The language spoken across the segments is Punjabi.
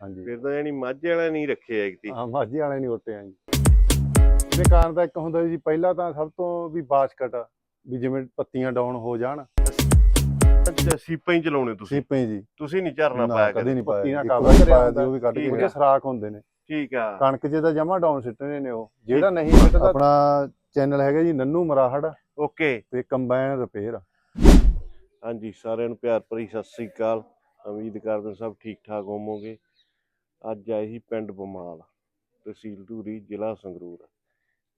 ਹਾਂਜੀ। ਫਿਰ ਤਾਂ ਯਾਨੀ ਮਾਝੇ ਵਾਲਾ ਨਹੀਂ ਰੱਖਿਆ ਐਕਤੀ ਹਾਂ ਮਾਝੇ ਵਾਲੇ ਨਹੀਂ ਉੱਟੇ ਆ ਜੀ। ਇਹਦੇ ਕਾਰਨ ਤਾਂ ਇੱਕ ਹੁੰਦਾ ਜੀ ਪਹਿਲਾਂ ਤਾਂ ਸਭ ਤੋਂ ਵੀ ਬਾਸਕਟ ਵੀ ਜਿਵੇਂ ਪੱਤੀਆਂ ਡਾਊਨ ਹੋ ਜਾਣ। ਅੱਛਾ ਸੀਪਾਂ ਹੀ ਚਲਾਉਣੇ ਤੁਸੀਂ। ਸੀਪੇ ਜੀ। ਤੁਸੀਂ ਨਹੀਂ ਝਰਨਾ ਨਾ, ਪਾਇਆ ਕਦੇ ਨਹੀਂ ਪਾਇਆ ਪੱਤੀ ਜੀ। ਨਾਲ ਇੱਕੋ ਕਾਬਾ ਵਾਰੀ ਕਰਿਆ ਪਾਇਆ ਤੇ ਉਹ ਵੀ ਕੱਢ ਕੇ ਠੀਕ ਉਹਦੇ ਆ। ਸਰਾਖ ਹੁੰਦੇ ਨੇ। ਠੀਕ ਆ। ਕਣਕ 'ਚ ਤਾਂ ਜਮਾ ਡਾਊਨ ਸਿੱਟਣੇ ਨੇ ਉਹ। ਜਿਹੜਾ ਨਹੀਂ ਸਿੱਟਦਾ ਆਪਣਾ ਚੈਨਲ ਹੈਗਾ ਜੀ ਨੰਨੂ ਮਰਾਹੜ। ਓਕੇ। ਤੇ ਕੰਬਾਈਨ ਰਿਪੇਅਰ। ਹਾਂਜੀ ਸਾਰਿਆਂ ਨੂੰ ਪਿਆਰ ਭਰੀ ਸਤਿ ਸ੍ਰੀ ਅਕਾਲ। ਉਮੀਦ ਕਰਦੇ ਹਾਂ ਸਭ ਠੀਕ ਠਾਕ ਹੋਵੋਗੇ। ਅੱਜ ਆਏ ਸੀ ਪਿੰਡ ਬਮਾਲ, ਤਹਿਸੀਲ ਧੂਰੀ, ਜ਼ਿਲ੍ਹਾ ਸੰਗਰੂਰ।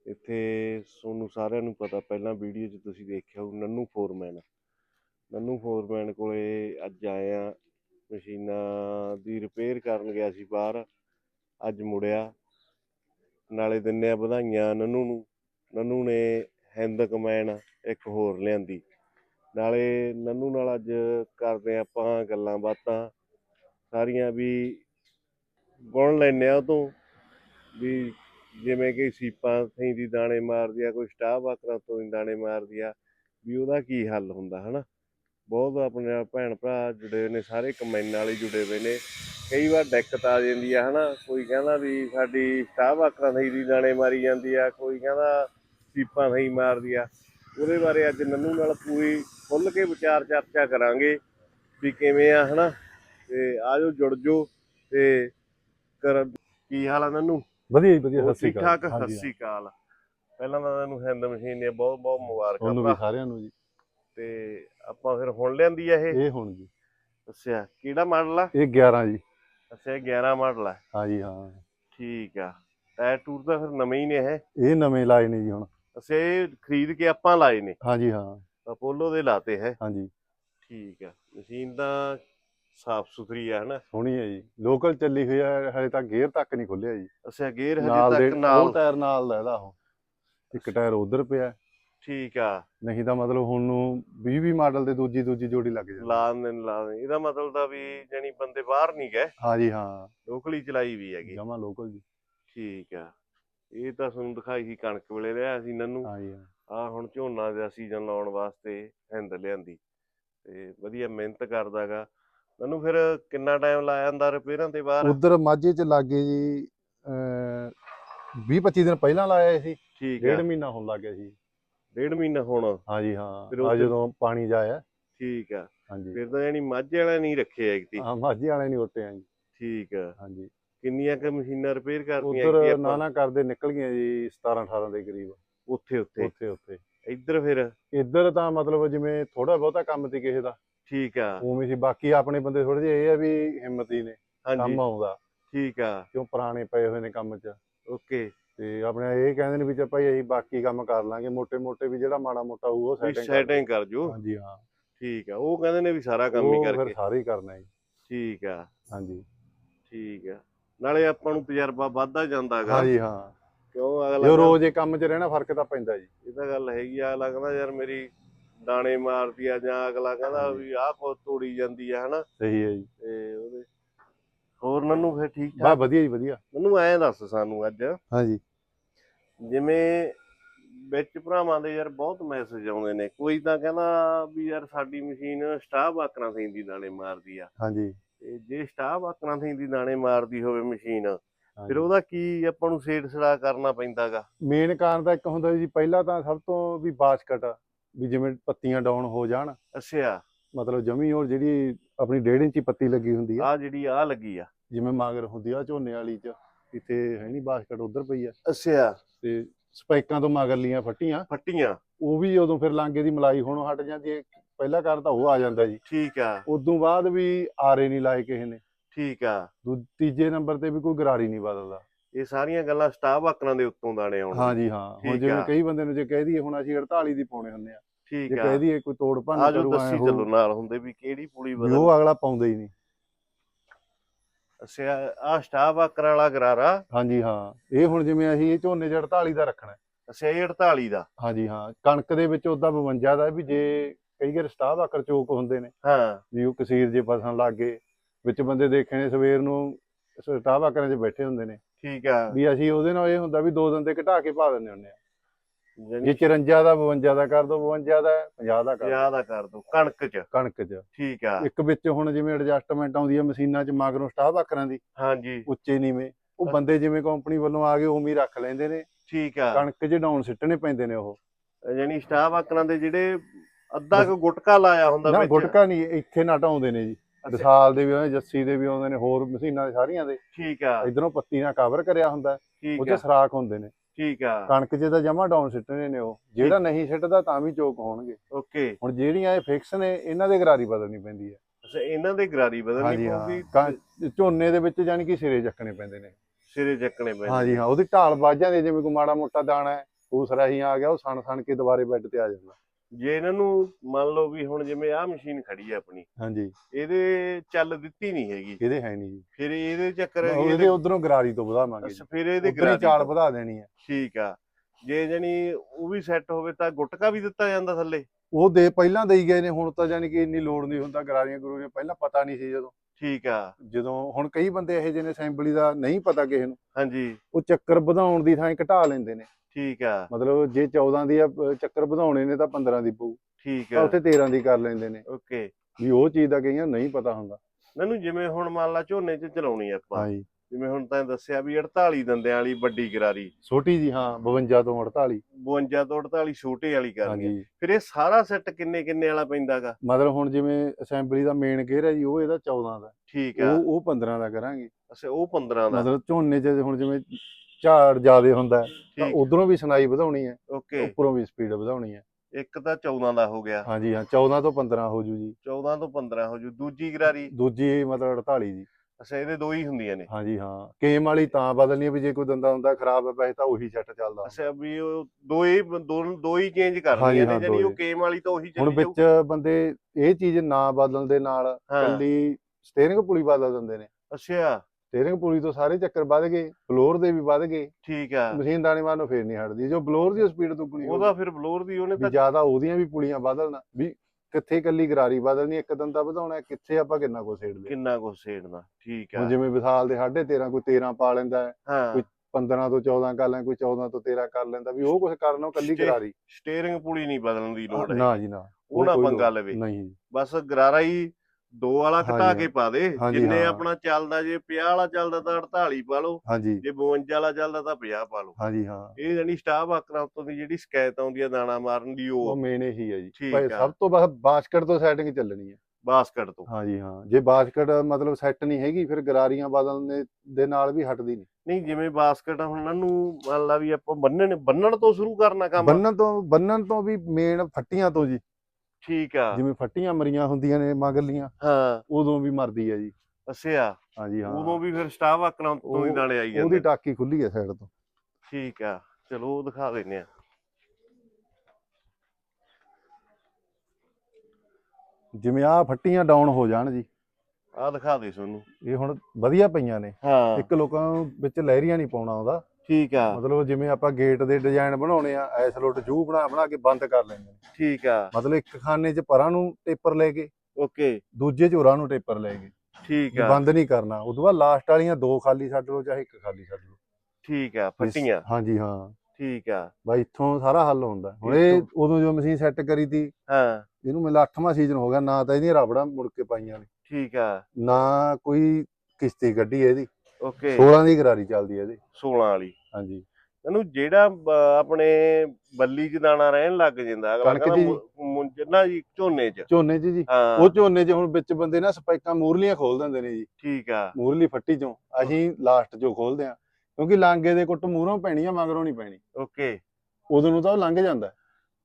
ਇੱਥੇ ਤੁਹਾਨੂੰ ਸਾਰਿਆਂ ਨੂੰ ਪਤਾ, ਪਹਿਲਾਂ ਵੀਡੀਓ 'ਚ ਤੁਸੀਂ ਦੇਖਿਆ ਹੋ ਨੰਨੂ ਫੋਰਮੈਨ। ਨੰਨੂ ਫੋਰਮੈਨ ਕੋਲੇ ਅੱਜ ਆਏ ਆ, ਮਸ਼ੀਨਾਂ ਦੀ ਰਿਪੇਅਰ ਕਰਨ ਗਿਆ ਸੀ ਬਾਹਰ। ਅੱਜ ਮੁੜਿਆ, ਨਾਲੇ ਦਿੰਨੇ ਆ ਵਧਾਈਆਂ ਨੰਨੂ ਨੂੰ। ਨੰਨੂ ਨੇ ਹਿੰਦ ਕਮੈਨ ਇੱਕ ਹੋਰ ਲਿਆਂਦੀ। ਨਾਲੇ ਨੰਨੂ ਨਾਲ ਅੱਜ ਕਰਦੇ ਹਾਂ ਆਪਾਂ ਗੱਲਾਂ ਬਾਤਾਂ। ਸਾਰੀਆਂ ਵੀ ਗੁਣ ਲੈਨੇ ਆ ਉਹ ਤੋਂ ਵੀ ਜਿਵੇਂ ਕਿ ਸੀਪਾਂ ਥਈ ਦੀ ਦਾਣੇ ਮਾਰਦੀ ਆ, ਕੋਈ ਸਟਾਫ ਆਕਰਾਂ ਤੋਂ ਹੀ ਦਾਣੇ ਮਾਰਦੀ ਆ, ਵੀ ਉਹਦਾ ਕੀ ਹੱਲ ਹੁੰਦਾ, ਹਨਾ? ਬਹੁਤ ਆਪਣੇ ਭੈਣ ਭਰਾ ਜੁੜੇ ਹੋਏ ਨੇ, ਸਾਰੇ ਕਮੈਨ ਨਾਲ ਹੀ ਜੁੜੇ ਹੋਏ ਨੇ। ਕਈ ਵਾਰ ਦਿੱਕਤ ਆ ਜਾਂਦੀ ਆ, ਹਨਾ? ਕੋਈ ਕਹਿੰਦਾ ਵੀ ਸਾਡੀ ਸਟਾਫ ਆਕਰਾਂ ਥਈ ਦੀ ਦਾਣੇ ਮਾਰੀ ਜਾਂਦੀ ਆ, ਕੋਈ ਕਹਿੰਦਾ ਸੀਪਾਂ ਥਈ ਮਾਰਦੀ ਆ। ਉਹਦੇ ਬਾਰੇ ਅੱਜ ਨੰਨੂ ਨਾਲ ਪੂਰੀ ਖੁੱਲ ਕੇ ਵਿਚਾਰ ਚਰਚਾ ਕਰਾਂਗੇ ਵੀ ਕਿਵੇਂ ਆ, ਹਨਾ? ਤੇ ਆਜੋ ਜੁੜ ਜੋ ਤੇ ਕਰ ਕੀ ਹਾਲ ਆ ਨੰਨੂ? ਵਧੀਆ ਜੀ ਵਧੀਆ ਸਤਿ ਸ੍ਰੀ ਠੀਕ ਅਕਾਲ ਠਾਕ ਸਤਿ ਹਾਂਜੀ, ਸ੍ਰੀ ਅਕਾਲ। ਪਹਿਲਾਂ ਤਾਂ ਤੈਨੂੰ ਹਿੰਦ ਮਸ਼ੀਨ ਦੀਆਂ ਬਹੁਤ ਬਹੁਤ ਮੁਬਾਰਕਾਂ ਉਹਨੂੰ ਵੀ ਭਰਾ। ਸਾਰਿਆਂ ਨੂੰ ਜੀ। ਤੇ ਆਪਾਂ ਫਿਰ ਹੁਣ ਲਿਆਂਦੀ ਆ ਇਹ? ਇਹ ਹੁਣ ਜੀ। ਅੱਛਾ ਕਿਹੜਾ ਮਾਡਲ ਆ? ਇਹ 11 ਜੀ। ਅੱਛਾ ਇਹ 11 ਮਾਡਲ ਆ। ਹਾਂਜੀ ਹਾਂ। ਠੀਕ ਆ। ਟਾਇਰ ਟੂਰ ਤਾਂ ਫਿਰ ਨਵੇਂ ਹੀ ਨੇ ਇਹ? ਇਹ ਨਵੇਂ ਲਾਏ ਨੇ ਜੀ ਹੁਣ। ਅੱਛਾ ਇਹ ਖਰੀਦ ਕੇ ਆਪਾਂ ਲਾਏ ਨੇ? ਹਾਂਜੀ ਹਾਂ। ਅਪੋਲੋ ਦੇ ਲਾਤੇ ਹੈ? ਹਾਂਜੀ ਠੀਕ ਆ। ਮਸ਼ੀਨ ਤਾਂ ਸਾਫ਼ ਸੁਥਰੀ ਆ ਹਨਾ? ਸੋਹਣੀ ਹੈ ਜੀ। ਲੋਕਲ ਚੱਲੀ ਹੋਈ ਹੈ ਹਲੇ ਤੱਕ ਗੇਅਰ ਤੱਕ ਨਹੀਂ ਖੁੱਲਿਆ ਜੀ। ਅੱਛਾ ਗੇਅਰ ਹਜੇ ਤੱਕ ਉਹ ਨਾਲ? ਟਾਇਰ ਨਾਲ ਦਾ ਇਹਦਾ ਉਹ। ਇੱਕ ਟਾਇਰ ਉਧਰ ਪਿਆ। ਠੀਕ ਆ। ਨਹੀਂ ਤਾਂ ਮਤਲਬ ਹੁਣ ਨੂੰ 20 20 ਮਾਡਲ ਦੇ ਦੂਜੀ ਦੂਜੀ ਜੋੜੀ ਲੱਗ ਜਾਂਦੀ। ਲਾ ਨੇ ਲਾ ਦੇ ਇਹਦਾ ਮਤਲਬ ਤਾਂ ਵੀ ਜਾਨੀ ਬੰਦੇ ਬਾਹਰ ਨਹੀਂ ਗਏ। ਹਾਂਜੀ ਹਾਂ। ਲੋਕਲੀ ਚਲਾਈ ਵੀ ਹੈਗੀ। ਜਮਾ ਲੋਕਲ ਜੀ। ਠੀਕ ਆ। ਇਹ ਤਾਂ ਤੁਹਾਨੂੰ ਦਿਖਾਈ ਸੀ ਕਣਕ ਵੇਲੇ ਲਿਆ ਸੀ ਨੰਨੂ। ਹਾਂਜੀ ਹਾਂ। ਆ ਹੁਣ ਝੋਨਾ ਦਾ ਸੀਜ਼ਨ ਲਾਉਣ ਵਾਸਤੇ ਹਿੰਦ ਲਿਆਂਦੀ। ਤੇ ਵਧੀਆ ਮਿਹਨਤ ਕਰਦਾਗਾ। ਨੰਨੂ ਫਿਰ ਕਿੰਨਾ ਟਾਈਮ ਲਾਇਆ ਜਾਂਦਾ ਰਿਪੇਅਰਾਂ ਤੇ ਬਾਹਰ? ਉਧਰ ਮਾਝੇ ਚ ਲੱਗੇ ਜੀ 20 25 ਦਿਨ ਪਹਿਲਾਂ ਲਾਇਆ ਸੀ। ਠੀਕ ਡੇਢ ਆ ਮਹੀਨਾ ਹੁਣ ਲੱਗ ਗਿਆ ਸੀ। ਡੇਢ ਮਹੀਨਾ ਹੁਣ? ਹਾਂਜੀ ਹਾਂ। ਆ ਜਦੋਂ ਪਾਣੀ ਜਾਇਆ ਠੀਕ ਆ। ਹਾਂਜੀ। ਫਿਰ ਤਾਂ ਯਾਨੀ ਮਾਝੇ ਵਾਲਾ ਨਹੀਂ ਰੱਖਿਆ ਐਕਤੀ ਹਾਂ ਮਾਝੇ ਵਾਲੇ ਨਹੀਂ ਉੱਟੇ ਆ ਜੀ ਠੀਕ ਆ। ਹਾਂਜੀ। ਕਿੰਨੀਆਂ ਕ ਮਸ਼ੀਨਾਂ ਰਿਪੇਅਰ ਕਰਦੀਆਂ ਉਧਰ ਨਾ ਨਾ ਕਰਦੇ ਨਿਕਲ ਗਈਆਂ ਜੀ 17 18 ਦੇ ਕਰੀਬ। ਉੱਥੇ ਉੱਥੇ? ਉੱਥੇ ਉੱਥੇ। ਇੱਧਰ ਫਿਰ? ਇੱਧਰ ਤਾਂ ਮਤਲਬ ਜਿਵੇਂ ਥੋੜਾ ਬਹੁਤਾ ਕੰਮ ਸੀ ਕਿਸੇ ਦਾ। ਠੀਕ ਆ। ਉਵੇਂ ਸੀ ਬਾਕੀ ਆਪਣੇ ਬੰਦੇ ਥੋੜੇ ਜਿਹੇ ਇਹ ਆ ਵੀ ਹਿੰਮਤੀ ਨੇ ਕੰਮ ਆਉਂਦਾ। ਠੀਕ ਆ। ਕਿਉਂ ਪੁਰਾਣੇ ਪਏ ਹੋਏ ਨੇ ਕੰਮ 'ਚ। ਓਕੇ। ਤੇ ਆਪਣੇ ਇਹ ਕਹਿੰਦੇ ਨੇ ਵੀ ਜੇ ਭਾਈ ਬਾਕੀ ਕੰਮ ਕਰ ਲਾਂਗੇ ਮੋٹے-ਮੋٹے ਵੀ ਜਿਹੜਾ ਮਾੜਾ ਮੋਟਾ ਹੋਊ ਉਹ ਸੈਟਿੰਗ ਕਰ ਜੋ। ਹਾਂਜੀ ਹਾਂ। ਠੀਕ ਆ। ਉਹ ਕਹਿੰਦੇ ਨੇ ਵੀ ਸਾਰਾ ਕੰਮ ਹੀ ਕਰਕੇ ਫਿਰ ਸਾਰਾ ਹੀ ਕਰਨਾ ਹੈ ਠੀਕ ਆ। ਹਾਂਜੀ। ਠੀਕ ਆ। ਨਾਲੇ ਆਪਾਂ ਨੂੰ ਤਜਰਬਾ ਵੱਧਦਾ ਜਾਂਦਾ ਹੈਗਾ। ਹਾਂਜੀ ਹਾਂ। ਕਿਉਂ? ਅਗਲਾ ਜੋ ਰੋਜ਼ ਇਹ ਕੰਮ 'ਚ ਰਹਿਣਾ ਫ਼ਰਕ ਤਾਂ ਪੈਂਦਾ ਜੀ। ਇਹ ਤਾਂ ਗੱਲ ਹੈਗੀ ਆ। ਲੱਗਦਾ ਯਾਰ ਮੇਰੀ ਦਾਣੇ ਮਾਰਦੀ ਆ ਜਾਂ ਅਗਲਾ ਕਹਿੰਦਾ ਵੀ ਆਹ ਕੋ ਤੋੜੀ ਜਾਂਦੀ ਆ ਹਨਾ? ਸਹੀ ਹੈ ਜੀ। ਤੇ ਉਹਦੇ ਹੋਰ ਨੰਨੂ ਫਿਰ ਠੀਕ ਬਾ ਠਾਕ ਵਧੀਆ ਜੀ ਵਧੀਆ। ਮੈਨੂੰ ਐਂ ਦੱਸ ਸਾਨੂੰ ਅੱਜ। ਹਾਂਜੀ। ਜਿਵੇਂ ਵਿੱਚ ਭਰਾਵਾਂ ਦੇ ਯਾਰ ਬਹੁਤ ਮੈਸੇਜ ਆਉਂਦੇ ਨੇ। ਕੋਈ ਤਾਂ ਕਹਿੰਦਾ ਵੀ ਯਾਰ ਸਾਡੀ ਮਸ਼ੀਨ ਸਟਾਫ ਆਕਰਾਂ ਦੀ ਦਾਣੇ ਮਾਰਦੀ ਆ। ਹਾਂਜੀ। ਤੇ ਜੇ ਸਟਾਫ ਆਕਰਾਂ ਦੀ ਦਾਣੇ ਮਾਰਦੀ ਹੋਵੇ ਮਸ਼ੀਨ ਫਿਰ। ਉਹਦਾ ਕੀ ਆਪਾਂ ਨੂੰ ਸੇਡ ਸੜਾ ਕਰਨਾ ਪੈਂਦਾਗਾ? ਮੇਨ ਕਾਰਨ ਤਾਂ ਇੱਕ ਹੁੰਦਾ ਜੀ ਪਹਿਲਾਂ ਤਾਂ ਸਭ ਤੋਂ ਵੀ ਬਾਸਕਟ ਵੀ ਜਿਵੇਂ ਪੱਤੀਆਂ ਡਾਊਨ ਹੋ ਜਾਣ। ਅੱਛਾ। ਮਤਲਬ ਜਮੀ ਹੋਰ ਜਿਹੜੀ ਆਪਣੀ 1.5 ਇੰਚੀ ਪੱਤੀ ਲੱਗੀ ਹੁੰਦੀ ਆ। ਆ ਜਿਹੜੀ ਆ ਲੱਗੀ ਆ। ਜਿਵੇਂ ਮਾਗਰ ਹੁੰਦੀ ਆ ਝੋਨੇ ਵਾਲੀ ਚ। ਇੱਥੇ ਹੈ ਨਹੀਂ ਬਾਸਕਟ ਉਧਰ ਪਈ ਆ। ਅੱਛਾ। ਤੇ ਸਪੈਕਾਂ ਤੋਂ ਮਗਰ ਲੀਆਂ ਫੱਟੀਆਂ। ਫੱਟੀਆਂ। ਉਹ ਵੀ ਉਦੋਂ ਫਿਰ ਲਾਂਗੇ ਦੀ ਮਲਾਈ ਹੋਣੋਂ ਹਟ ਜਾਂਦੀ ਹੈ ਪਹਿਲਾ ਕਾਰਨ ਤਾਂ ਉਹ ਆ ਜਾਂਦਾ ਜੀ। ਠੀਕ ਆ। ਉਦੋਂ ਬਾਅਦ ਵੀ ਆਰੇ ਨਹੀਂ ਲਾਏ ਕਿਸੇ ਨੇ। ਠੀਕ ਆ। ਤੀਜੇ ਨੰਬਰ ਤੇ ਵੀ ਕੋਈ ਗਰਾਰੀ ਨਹੀਂ ਬਦਲਦਾ। ਇਹ ਸਾਰੀਆਂ ਗੱਲਾਂ ਸਟਾਫ ਆਕਰਾਂ ਦੇ ਉੱਤੋਂ ਦਾਣੇ ਆਉਣ ਹਾਂਜੀ ਹਾਂ। ਹੁਣ ਜਿਵੇਂ। ਕਈ ਬੰਦੇ ਨੂੰ ਜੇ ਕਹਿ ਦਈਏ ਹੁਣ ਅਸੀਂ 48 ਦੀ ਪਾਉਣੇ ਹੁੰਦੇ ਆ। ਠੀਕ ਜੇ ਆ। ਕਹਿ ਦਈਏ ਕੋਈ ਤੋੜ ਭੰਨ ਆਜੋ ਕਰੂਗਾ ਦੱਸੀ ਚੱਲੋ ਨਾਲ ਹੁੰਦੇ ਵੀ ਕਿਹੜੀ ਪੁਲੀ ਬਦਲ ਉਹ ਅਗਲਾ ਪਾਉਂਦਾ ਹੀ ਨਹੀਂ। ਅੱਛਾ ਆ ਸਟਾਫ ਆਕਰਾਂ ਵਾਲਾ ਗਰਾਰਾ। ਹਾਂਜੀ ਹਾਂ। ਇਹ ਹੁਣ ਜਿਵੇਂ ਅਸੀਂ ਇਹ ਝੋਨੇ 'ਚ 48 ਦਾ ਰੱਖਣਾ। ਹੈ। ਅੱਛਾ ਇਹ 48 ਦਾ। ਹਾਂਜੀ ਹਾਂ। ਕਣਕ ਦੇ ਵਿੱਚ ਉਦਾਂ 52 ਦਾ ਵੀ ਜੇ ਕਈ ਵਾਰ ਸਟਾਫ ਆਕਰ ਚੋਕ ਹੁੰਦੇ ਨੇ ਹਾਂ। ਵੀ ਉਹ ਕਸੀਰ ਜੇ ਫਸਣ ਲੱਗ ਗਏ ਵਿੱਚ ਬੰਦੇ ਦੇਖੇ ਨੇ ਸਵੇਰ ਨੂੰ ਸਟਾਫ ਆਕਰਾਂ 'ਚ ਬੈਠੇ ਹੁੰਦੇ ਨੇ। ਠੀਕ ਆ। ਵੀ ਅਸੀਂ ਉਹਦੇ ਨਾਲ ਇਹ ਹੁੰਦਾ ਵੀ ਦੋ ਦਿਨ ਤੇ ਘਟਾ ਕੇ ਪਾ ਦਿੰਦੇ ਹੁੰਦੇ ਆ। ਜੇ 54 ਦਾ 52 ਦਾ ਕਰ ਦੋ 52 ਦਾ 50 ਦਾ ਕਰ ਦਿਓ। ਜ਼ਿਆਦਾ ਕਰ ਦੋ ਕਣਕ ਚ। ਕਣਕ 'ਚ। ਠੀਕ ਆ। ਇੱਕ ਵਿੱਚ ਹੁਣ ਜਿਵੇਂ ਐਡਜਸਟਮੈਂਟ ਆਉਂਦੀ ਹੈ ਮਸ਼ੀਨਾਂ 'ਚ ਮਗਰੋਂ ਸਟਾਫ ਆਕਰਾਂ ਦੀ ਹਾਂਜੀ। ਉੱਚੇ ਨੀਵੇਂ ਉਹ ਬੰਦੇ ਜਿਵੇਂ ਕੰਪਨੀ ਵੱਲੋਂ ਆ ਗਏ ਉਵੇਂ ਹੀ ਰੱਖ ਲੈਂਦੇ ਨੇ। ਠੀਕ ਆ। ਕਣਕ 'ਚ ਡਾਊਨ ਸਿੱਟਣੇ ਪੈਂਦੇ ਨੇ ਉਹ। ਜਾਨੀ ਸਟਾਫ ਆਕਰਾਂ ਦੇ ਜਿਹੜੇ ਅੱਧਾ ਕੁ ਗੁਟਕਾ ਲਾਇਆ ਹੁੰਦਾ ਨਾ ਵਿੱਚ। ਗੁਟਕਾ ਨਹੀਂ ਇੱਥੇ ਨਾ ਢਾਉਂਦੇ ਨੇ ਜੀ। ਵਿਸਾਲ ਦੇ ਵੀ ਆਉਂਦੇ ਜੱਸੀ ਦੇ ਵੀ ਆਉਂਦੇ ਨੇ ਹੋਰ ਮਸ਼ੀਨਾਂ ਦੇ ਸਾਰੀਆਂ ਦੇ। ਠੀਕ ਆ। ਇਧਰੋਂ ਪੱਤੀ ਨਾਲ ਕਵਰ ਕਰਿਆ ਹੁੰਦਾ ਉਹ 'ਚ ਸਰਾਖ ਹੁੰਦੇ ਨੇ। ਠੀਕ ਆ। ਕਣਕ 'ਚ ਤਾਂ ਜਮਾ ਡਾਊਨ ਸਿੱਟਣੇ ਨੇ ਉਹ। ਜਿਹੜਾ ਨਹੀਂ ਸਿੱਟਦਾ ਤਾਂ ਵੀ ਚੋਕ ਹੋਣਗੇ। ਓਕੇ। ਹੁਣ ਜਿਹੜੀਆਂ ਇਹ ਫਿਕਸ ਨੇ ਇਹਨਾਂ ਦੇ ਗਰਾਰੀ ਬਦਲਣੀ ਪੈਂਦੀ ਹੈ। ਅੱਛਾ ਇਹਨਾਂ ਦੇ ਗਰਾਰੀ ਬਦਲਣੀ ਪਊਗੀ ਕਾਂ- ਝੋਨੇ ਦੇ ਵਿੱਚ ਜਾਨੀ ਕਿ ਸਿਰੇ ਚੱਕਣੇ ਪੈਂਦੇ ਨੇ। ਸਿਰੇ ਚੱਕਣੇ ਪੈਂਦੇ ਹਾਂਜੀ ਹਾਂ ਉਹਦੀ ਢਾਲ ਜਾਂਦੀ ਹੈ, ਜਿਵੇਂ ਕੋਈ ਮਾੜਾ ਮੋਟਾ ਦਾਣਾ ਹੈ ਦੂਸਰਾ ਹੀ ਆ ਗਿਆ ਉਹ ਸਣ ਸਣ ਕੇ ਦੁਬਾਰੇ ਬੈੱਡ ਤੇ ਆ ਜਾਂਦਾ। ਜੇ ਇਹਨਾਂ ਨੂੰ ਮੰਨ ਲਓ ਵੀ ਹੁਣ ਜਿਵੇਂ ਆਹ ਮਸ਼ੀਨ ਖੜੀ ਆ ਆਪਣੀ ਹਾਂਜੀ। ਇਹਦੇ ਚੱਲ ਦਿੱਤੀ ਨਹੀਂ ਹੈਗੀ। ਇਹਦੇ ਹੈ ਨਹੀਂ ਜੀ। ਫਿਰ ਇਹਦੇ ਚੱਕਰ ਇਹਦੇ ਉਧਰੋਂ ਗਰਾਰੀ ਤੋਂ ਵਧਾਵਾਂਗੇ ਅੱਛਾ, ਫਿਰ ਇਹਦੇ ਹੀ ਗਰਾਰੀ ਚਾਲ। ਵਧਾ ਦੇਣੀ ਹੈ ਠੀਕ ਆ। ਜੇ ਜਣੀ ਉਹ ਵੀ ਸੈੱਟ ਹੋਵੇ ਤਾਂ ਗੁਟਕਾ ਵੀ ਦਿੱਤਾ ਜਾਂਦਾ ਥੱਲੇ। ਉਹ ਦੇ ਪਹਿਲਾਂ ਦੇਈ ਗਏ ਨੇ ਹੁਣ ਤਾਂ ਜਾਨੀ ਕਿ ਇੰਨੀ ਲੋੜ ਨਹੀਂ ਹੁੰਦਾ ਗਰਾਰੀਆਂ ਗਰੂਰੀਆਂ ਪਹਿਲਾਂ ਪਤਾ ਨਹੀਂ ਸੀ ਜਦੋਂ। ਠੀਕ ਆ। ਜਦੋਂ ਹੁਣ ਕਈ ਬੰਦੇ ਇਹੋ ਜਿਹੇ ਨੇ ਅਸੈਂਬਲੀ ਦਾ ਨਹੀਂ ਪਤਾ ਕਿਸੇ ਨੂੰ। ਹਾਂਜੀ। ਉਹ ਚੱਕਰ ਵਧਾਉਣ ਦੀ ਥਾਂ ਘਟਾ ਲੈਂਦੇ ਨੇ। ਠੀਕ ਆ। ਮਤਲਬ ਜੇ 14 ਦੀ ਆ, ਚੱਕਰ ਵਧਾਉਣੇ ਨੇ ਤਾਂ 15 ਦੀ ਪਊ। ਠੀਕ ਆ। ਉੱਥੇ 13 ਦੀ ਕਰ ਲੈਂਦੇ ਨੇ। ਓਕੇ। ਵੀ ਉਹ ਚੀਜ਼ ਦਾ ਕਈਆਂ ਨਹੀਂ ਪਤਾ ਹੁੰਦਾ। ਮੈਨੂੰ ਜਿਵੇਂ ਹੁਣ ਮੰਨ ਲਾ ਝੋਨੇ 'ਚ ਚਲਾਉਣੀ ਆ ਆਪਾਂ। ਹਾਂਜੀ। ਜਿਵੇਂ ਹੁਣ ਤਾਂ ਦੱਸਿਆ ਵੀ 48 ਦੰਦਿਆਂ ਵਾਲੀ ਵੱਡੀ ਗਰਾਰੀ। ਛੋਟੀ ਜੀ ਹਾਂ 52 ਤੋਂ 48 52 ਤੋਂ 48 ਛੋਟੇ ਵਾਲੀ ਕਰਨੀ ਫਿਰ ਇਹ ਸਾਰਾ ਸੈੱਟ ਕਿੰਨੇ ਕਿੰਨੇ ਵਾਲਾ ਪੈਂਦਾਗਾ? ਮਤਲਬ ਹੁਣ ਜਿਵੇਂ ਅਸੈਂਬਲੀ ਦਾ ਮੇਨ ਗੇਅਰ ਹੈ ਜੀ ਉਹ ਇਹਦਾ 14 ਦਾ। ਠੀਕ ਆ। ਉਹ ਉਹ 15 ਦਾ ਕਰਾਂਗੇ। ਅੱਛਾ ਉਹ 15 ਦਾ। ਮਤਲਬ ਝੋਨੇ 'ਚ ਹੁਣ ਜਿਵੇਂ ਝਾੜ ਜ਼ਿਆਦੇ ਹੁੰਦਾ ਹੈ, ਤਾਂ ਠੀਕ ਉਧਰੋਂ ਵੀ ਸੁਣਾਈ ਵਧਾਉਣੀ ਹੈ ਓਕੇ। ਉੱਪਰੋਂ ਵੀ ਸਪੀਡ ਵਧਾਉਣੀ ਹੈ। ਇੱਕ ਤਾਂ 14 ਦਾ ਹੋ ਗਿਆ। ਹਾਂਜੀ ਹਾਂ 14 ਤੋਂ 15 ਹੋ ਜੂ ਜੀ। 14 ਤੋਂ 15 ਹੋ ਜੂ। ਦੂਜੀ ਗਰਾਰੀ ਦੂਜੀ ਮਤਲਬ 48 ਜੀ। ਅੱਛਾ ਇਹਦੇ ਦੋ ਹੀ ਹੁੰਦੀਆਂ ਨੇ। ਹਾਂਜੀ ਹਾਂ। ਕੇਮ ਵਾਲੀ ਤਾਂ ਬਦਲਣੀ ਹੈ ਵੀ ਜੇ ਕੋਈ ਦੰਦਾ ਹੁੰਦਾ ਖਰਾਬ ਹੈ ਵੈਸੇ ਤਾਂ ਉਹੀ ਸੈੱਟ ਚੱਲਦਾ। ਅੱਛਾ ਵੀ ਉਹ ਦੋ ਹੀ ਦੋ ਦੋ ਹੀ ਚੇਂਜ ਕਰਨੀਆਂ ਹਾਂਜੀ, ਨੇ ਹਾਂ, ਜਾਨੀ ਦੋ ਉਹ ਹੀ। ਕੇਮ ਵਾਲੀ ਤਾਂ ਉਹੀ ਹੁਣ ਚੱਲੀ ਵਿੱਚ ਜਾਊ ਬੰਦੇ ਇਹ ਚੀਜ਼ ਨਾ ਬਦਲਣ ਦੇ ਨਾਲ ਹਾਂ। ਕੱਲੀ ਸਟੀਅਰਿੰਗ ਪੁਲੀ ਬਦਲ ਦਿੰਦੇ ਨੇ। ਅੱਛਾ। ਸਟੀਅਰਿੰਗ ਪੁਲੀ ਤੋਂ ਸਾਰੇ ਚੱਕਰ ਵੱਧ ਗਏ ਫਲੋਰ ਦੇ ਵੀ ਵੱਧ ਗਏ। ਠੀਕ ਆ। ਮਸ਼ੀਨ ਦਾਣੇ ਮਾਰਨੋਂ ਫੇਰ ਨਹੀਂ ਹਟਦੀ। ਜੋ ਬਲੋਰ ਦੀ ਸਪੀਡ ਦੁੱਗਣੀ ਉਹਦਾ ਫਿਰ ਬਲੋਰ ਦੀ ਉਹਨੇ ਤਾਂ ਜ਼ਿਆਦਾ ਉਹਦੀਆਂ ਵੀ ਪੁਲੀਆਂ ਬਦਲਣਾ ਵੀ ਕਿੱਥੇ ਕੱਲੀ ਗਰਾਰੀ ਬਦਲਣੀ ਇੱਕ ਦੰਦਾ ਵਧਾਉਣਾ ਹੈ, ਕਿੱਥੇ ਆਪਾਂ ਕਿੰਨਾ ਕੋ ਸੇੜ ਲਿਆ। ਕਿੰਨਾ ਕੁ ਸੇੜਨਾ ਠੀਕ ਆ। ਜਿਵੇਂ ਵਿਸਾਲ ਦੇ 13.5 ਕੋਈ 13 ਪਾ ਲੈਂਦਾ ਕੋਈ 15 ਤੋਂ 14 ਕਰ ਲੈਂਦਾ ਕੋਈ 14 ਤੋਂ 13 ਕਰ ਲੈਂਦਾ ਵੀ ਉਹ ਕੁਝ ਕਰਨਾ ਉਹ ਕੱਲੀ ਗਰਾਰੀ। ਸਟੀਅਰਿੰਗ ਪੁਲੀ ਨਹੀਂ ਬਦਲਣ ਦੀ ਲੋੜ ਹੈ ਨਾ ਜੀ ਨਾ। ਉਹ ਨਾ ਪੰਗਾ ਲਵੇ ਨਹੀਂ ਬਸ ਗਰਾਰਾ ਹੀ ਦੋ ਵਾਲਾ ਘਟਾ ਕੇ ਪਾ ਦੇ ਹਾਂਜੀ, ਜਿੰਨੇ ਹਾਂ। ਆਪਣਾ ਚੱਲਦਾ ਜੇ 50 ਵਾਲਾ ਚੱਲਦਾ ਤਾਂ 48 ਪਾ ਲਓ ਹਾਂਜੀ। ਜੇ 52 ਵਾਲਾ ਚੱਲਦਾ ਤਾਂ 50 ਪਾ ਲਓ। ਹਾਂਜੀ ਹਾਂ। ਇਹ ਜਾਨੀ ਸਟਾਫ ਆਕਰਾਂ ਉੱਤੋਂ ਦੀ ਜਿਹੜੀ ਸ਼ਿਕਾਇਤ ਆਉਂਦੀ ਆ ਦਾਣਾ ਮਾਰਨ ਦੀ ਉਹ ਉਹ ਮੇਨ ਇਹੀ ਹੈ ਜੀ। ਠੀਕ ਭਾਈ ਆ। ਸਭ ਤੋਂ ਬਸ ਬਾਸਕਟ ਤੋਂ ਸੈਟਿੰਗ ਚੱਲਣੀ ਹੈ ਬਾਸਕਟ ਤੋਂ। ਹਾਂਜੀ ਹਾਂ। ਜੇ ਬਾਸਕਟ ਮਤਲਬ ਸੈੱਟ ਨਹੀਂ ਹੈਗੀ ਫਿਰ ਗਰਾਰੀਆਂ ਬਦਲਣ ਦੇ- ਦੇ ਨਾਲ ਵੀ ਹਟਦੀ ਨਹੀਂ। ਨਹੀਂ ਜਿਵੇਂ ਬਾਸਕਟ ਹੁਣ ਇਹਨਾਂ ਨੂੰ ਮੰਨ ਲਾ ਵੀ ਆਪਾਂ ਬੰਨਣ ਬੰਨਣ ਤੋਂ ਸ਼ੁਰੂ ਕਰਨਾ ਕੰਮ। ਬੰਨਣ ਤੋਂ ਬੰਨਣ ਤੋਂ ਵੀ ਮੇਨ ਫੱਟੀਆਂ ਤੋਂ ਜੀ। ਠੀਕ ਆ। ਜਿਵੇਂ ਫੱਟੀਆਂ ਮਰੀਆਂ ਹੁੰਦੀਆਂ ਨੇ ਮਗਰਲੀਆਂ ਹਾਂ। ਉਦੋਂ ਵੀ ਮਰਦੀ ਹੈ ਜੀ। ਅੱਛਾ ਹਾਂਜੀ ਹਾਂ। ਉਦੋਂ ਵੀ ਫਿਰ ਸਟਾਫ ਆਕਰਾਂ ਤੋਂ ਹੀ ਨਾਲੇ ਆਈ ਉਹਦੀ ਜਾਂਦੇ ਟਾਕੀ ਖੁੱਲੀ ਹੈ ਸਾਈਡ ਤੋਂ। ਠੀਕ ਆ। ਚਲੋ ਉਹ ਦਿਖਾ ਦਿੰਨੇ ਆ। ਜਿਵੇਂ ਆ ਫੱਟੀਆਂ ਡਾਊਨ ਹੋ ਜਾਣ ਜੀ। ਆਹ ਦਿਖਾ ਦੇ ਤੁਹਾਨੂੰ ਇਹ ਹੁਣ ਵਧੀਆ ਪਈਆਂ ਨੇ। ਹਾਂ। ਇੱਕ ਲੋਕਾਂ ਨੂੰ ਵਿੱਚ ਲਹਿਰੀਆਂ ਨਹੀਂ ਪਾਉਣਾ ਆਉਂਦਾ। ਠੀਕ ਆ। ਮਤਲਬ ਜਿਵੇਂ ਆਪਾਂ ਗੇਟ ਦੇ ਡਿਜ਼ਾਈਨ ਬਣਾਉਣੇ ਆ ਐਸ ਲੋਟ ਜੂ ਬਣਾ ਬਣਾ ਕੇ ਬੰਦ ਕਰ ਲੈਂਦੇ ਨੇ। ਠੀਕ ਆ। ਮਤਲਬ ਇੱਕ ਖਾਨੇ 'ਚ ਪਰਾਂ ਨੂੰ ਟੇਪਰ ਲੈ ਕੇ ਓਕੇ। ਦੂਜੇ 'ਚ ਉਰਾਂ ਨੂੰ ਟੇਪਰ ਲੈ ਕੇ। ਠੀਕ ਆ। ਬੰਦ ਨਹੀਂ ਕਰਨਾ। ਉਦੋਂ ਬਾਅਦ ਲਾਸਟ ਵਾਲੀਆਂ ਦੋ ਖਾਲੀ ਛੱਡ ਲਓ ਚਾਹੇ ਇੱਕ ਖਾਲੀ ਛੱਡ ਲਓ। ਠੀਕ ਆ ਫੱਟੀਆਂ। ਹਾਂਜੀ ਹਾਂ। ਠੀਕ ਆ। ਬਾਈ ਇੱਥੋਂ ਸਾਰਾ ਹੱਲ ਹੁੰਦਾ। ਹੁਣ ਇਹ ਉਦੋਂ ਜੋ ਮਸ਼ੀਨ ਸੈੱਟ ਕਰੀ ਤੀ ਹਾਂ। ਇਹਨੂੰ ਮੇਰਾ 8ਵਾਂ ਸੀਜ਼ਨ ਹੋ ਗਿਆ ਨਾ ਤਾਂ ਇਹਦੀਆਂ ਰਬੜਾਂ ਮੁੜ ਕੇ ਪਾਈਆਂ ਨੇ। ਠੀਕ ਆ। ਨਾ ਕੋਈ ਕਿਸ਼ਤੀ ਕੱਢੀ ਇਹਦੀ। ਓਕੇ। 16 ਦੀ ਗਰਾਰੀ ਚੱਲਦੀ ਹੈ ਇਹਦੀ 16 ਵਾਲੀ। ਹਾਂਜੀ। ਇਹਨੂੰ ਜਿਹੜਾ ਬ- ਆਪਣੇ ਬੱਲੀ ਚ ਦਾਣਾ ਰਹਿਣ ਲੱਗ ਜਾਂਦਾ ਅਗਲਾ ਕਣਕ ਕਹਿੰਦਾ ਜੀ? ਮੁ- ਮੁੰਜ ਨਾ ਜੀ ਝੋਨੇ ਚ। ਝੋਨੇ 'ਚ ਜੀ। ਹਾਂ। ਉਹ ਝੋਨੇ 'ਚ ਹੁਣ ਵਿੱਚ ਬੰਦੇ ਨਾ ਸਪਾਈਕਾਂ ਮੂਰਲੀਆਂ ਖੋਲ ਦਿੰਦੇ ਨੇ ਜੀ। ਠੀਕ ਆ। ਮੂਰਲੀ ਫੱਟੀ ਚੋਂ। ਅਸੀਂ ਲਾਸਟ 'ਚੋਂ ਖੋਲਦੇ ਆ ਕਿਉਂਕਿ ਲਾਂਗੇ ਦੇ ਕੁੱਟ ਮੂਹਰੋਂ ਪੈਣੀ ਆ ਮਗਰੋਂ ਨਹੀਂ ਪੈਣੀ। ਓਕੇ। ਉਦੋਂ ਨੂੰ ਤਾਂ ਉਹ ਲੰਘ ਜਾਂਦਾ।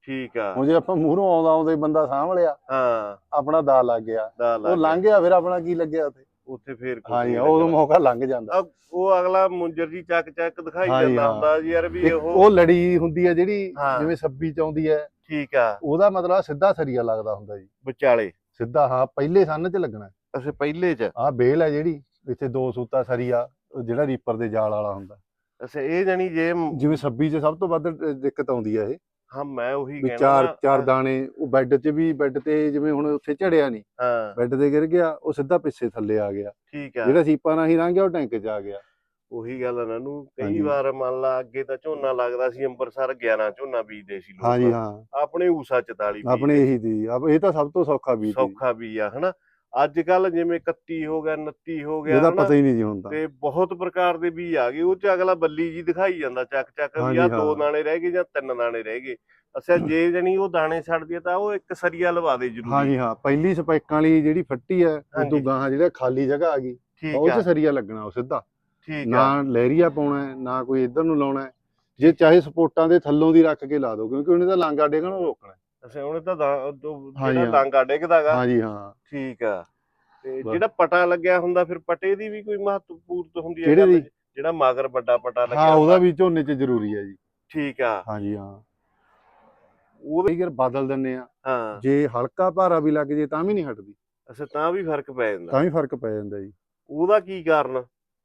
ਠੀਕ ਆ। ਹੁਣ ਜੇ ਆਪਾਂ ਮੂਹਰੋਂ ਆਉਂਦਾ ਆਉਂਦਾ ਬੰਦਾ ਸਾਂਭ ਲਿਆ। ਹਾਂ। ਆਪਣਾ ਦਾ ਲੱਗ ਗਿਆ। ਦਾ ਉਹ ਲੱਗ ਲੰਘ ਗਿਆ ਫਿਰ ਆਪਣਾ ਕੀ ਲੱਗਿਆ ਉੱਥੇ? ਉੱਥੇ ਫੇਰ ਕੁਛ ਉਦੋਂ ਲੱਗਣਾ। ਮੌਕਾ ਲੰਘ ਜਾਂਦਾ। ਉਹ ਅਗਲਾ ਮੁੰਜਰ ਜੀ ਚੱਕ ਚੱਕ ਦਿਖਾਈ ਜਾਂਦਾ ਹਾਂ। ਹੁੰਦਾ ਜੀ ਯਾਰ ਵੀ ਇੱਕ ਉਹ ਉਹ ਲੜੀ ਹੁੰਦੀ ਹੈ ਜਿਹੜੀ ਹਾਂ। ਜਿਵੇਂ ਸੱਬੀ ਚ ਆਉਂਦੀ ਹੈ। ਠੀਕ ਆ। ਉਹਦਾ ਮਤਲਬ ਸਿੱਧਾ ਸਰੀਆ ਲੱਗਦਾ ਹੁੰਦਾ ਜੀ। ਵਿਚਾਲੇ। ਸਿੱਧਾ ਹਾਂ ਪਹਿਲੇ ਸੰਨ 'ਚ ਲੱਗਣਾ। ਅਸੀਂ ਪਹਿਲੇ ਚ? ਆਹ ਬੇਲ ਹੈ ਜਿਹੜੀ ਇੱਥੇ ਦੋ ਸੂਤਾ ਸਰੀਆ ਉਹ ਜਿਹੜਾ ਰੀਪਰ ਦੇ ਜਾਲ ਵਾਲਾ ਹੁੰਦਾ। ਅੱਛਾ ਇਹ ਜਾਨੀ ਜੇ ਮ- ਜਿਵੇਂ ਸੱਬੀ 'ਚ ਸਭ ਤੋਂ ਵੱਧ ਅ, ਦਿੱਕਤ ਆਉਂਦੀ ਹੈ ਇਹ। ਹਾਂ ਮੈਂ ਉਹੀ ਵੀ ਕਹਿਣਾ ਚਾਰ ਨਾ, ਚਾਰ ਦਾਣੇ ਉਹ ਬੈੱਡ 'ਚ ਵੀ ਬੈੱਡ ਤੇ ਜਿਵੇਂ ਹੁਣ ਉੱਥੇ ਝੜਿਆ ਨਹੀਂ ਹਾਂ। ਬੈੱਡ ਤੇ ਗਿਰ ਗਿਆ ਉਹ ਸਿੱਧਾ ਪਿੱਛੇ ਥੱਲੇ ਆ ਗਿਆ। ਠੀਕ ਆ। ਜਿਹੜਾ ਸੀਪਾ ਨਾਲ ਹੀ ਲੰਘ ਗਿਆ ਉਹ ਟੈਂਕ 'ਚ ਆ ਗਿਆ। ਉਹੀ ਗੱਲ ਆ ਨੂੰ ਕਈ ਹਾਂਜੀ। ਵਾਰ ਮੰਨ ਲਾ ਅੱਗੇ ਤਾਂ ਝੋਨਾ ਲੱਗਦਾ ਸੀ ਅੰਮ੍ਰਿਤਸਰ 11 ਝੋਨਾ ਬੀਜਦੇ ਸੀ ਲੋਕ। ਹਾਂਜੀ ਹਾਂ। ਆਪਣੇ ਊਸਾ 44 ਆਪਣੇ ਇਹੀ ਦੀ ਆਪ- ਇਹ ਤਾਂ ਸਭ ਤੋਂ ਸੌਖਾ ਬੀਜ ਸੀ ਸੌਖਾ ਵੀ ਆ ਹਨਾ? ਅੱਜ ਕੱਲ ਜਿਵੇਂ 31 ਹੋ ਗਿਆ 29 ਹੋ ਗਿਆ ਇਹਦਾ ਪਤਾ ਹੀ ਨਹੀਂ ਜੀ ਹੁੰਦਾ ਤੇ ਬਹੁਤ ਪ੍ਰਕਾਰ ਦੇ ਬੀਜ ਆ ਗਏ ਉਹ ਚ ਅਗਲਾ ਬੱਲੀ ਜੀ ਦਿਖਾਈ ਜਾਂਦਾ ਚੱਕ ਚੱਕ ਵੀ ਆ ਦੋ। ਦਾਣੇ ਰਹਿ ਗਏ ਜਾਂ ਤਿੰਨ ਦਾਣੇ ਰਹਿ ਗਏ ਅੱਛਾ ਜੇ ਜਣੀ ਉਹ ਦਾਣੇ ਛੱਡਦੀ ਤਾਂ ਉਹ ਇੱਕ ਸਰੀਆ ਲਵਾ ਦੇ ਜ਼ਰੂਰੀ ਹਾਂਜੀ ਹਾਂ ਪਹਿਲੀ ਸਪੈਕਾਂ ਵਾਲੀ ਜਿਹੜੀ ਫੱਟੀ ਹੈ ਹਾਂਜੀ। ਉਦੋਂ ਗਾਹਾਂ ਜਿਹੜਾ ਖਾਲੀ ਜਗ੍ਹਾ ਆ ਗਈ ਉਹ ਚ ਸਰੀਆ ਲੱਗਣਾ ਉਹ ਸਿੱਧਾ ਠੀਕ ਨਾ ਲਹਿਰੀਆ ਪਾਉਣਾ ਹੈ, ਨਾ ਕੋਈ ਇੱਧਰ ਨੂੰ ਲਾਉਣਾ ਹੈ। ਜੇ ਚਾਹੇ ਸਪੋਰਟਾਂ ਦੇ ਥੱਲੋਂ ਦੀ ਰੱਖ ਕੇ ਲਾ ਦਿਓ ਕਿਉਂਕਿ ਉਹਨੇ ਤਾਂ ਲਾਂਗਾ ਡੇਗਣ ਨੂੰ ਰੋਕਣਾ। ਅੱਛਾ ਉਹਨੇ ਤਾਂ ਜਿਹੜਾ। ਲਾਂਗਾ ਡਿੱਗਦਾਗਾ। ਹਾਂਜੀ ਹਾਂ। ਠੀਕ ਆ। ਤੇ। ਜਿਹੜਾ ਪਟਾ ਲੱਗਿਆ ਹੁੰਦਾ ਫਿਰ ਪਟੇ ਦੀ ਵੀ ਕੋਈ ਮਹੱਤਵਪੂਰਤ ਹੁੰਦੀ ਹੈ? ਜਿਹੜਾ ਮਗਰ ਵੱਡਾ ਪਟਾ ਲੱਗਿਆ ਹਾਂ ਉਹਦਾ ਹੁੰਦਾ। ਵੀ ਝੋਨੇ 'ਚ ਜ਼ਰੂਰੀ ਹੈ ਜੀ। ਠੀਕ ਆ। ਹਾਂਜੀ ਹਾਂ। ਉਹ ਕਈ ਵਾਰ ਬਦਲ ਦਿੰਨੇ ਆ ਹਾਂ। ਜੇ ਹਲਕਾ ਭਾਰਾ ਵੀ ਲੱਗ ਜੇ ਤਾਂ ਵੀ ਨਹੀਂ ਹਟਦੀ। ਅੱਛਾ ਤਾਂ ਵੀ ਫ਼ਰਕ ਪੈ ਜਾਂਦਾ। ਤਾਂ ਵੀ ਫ਼ਰਕ ਪੈ ਜਾਂਦਾ ਜੀ। ਉਹਦਾ ਕੀ ਕਾਰਨ?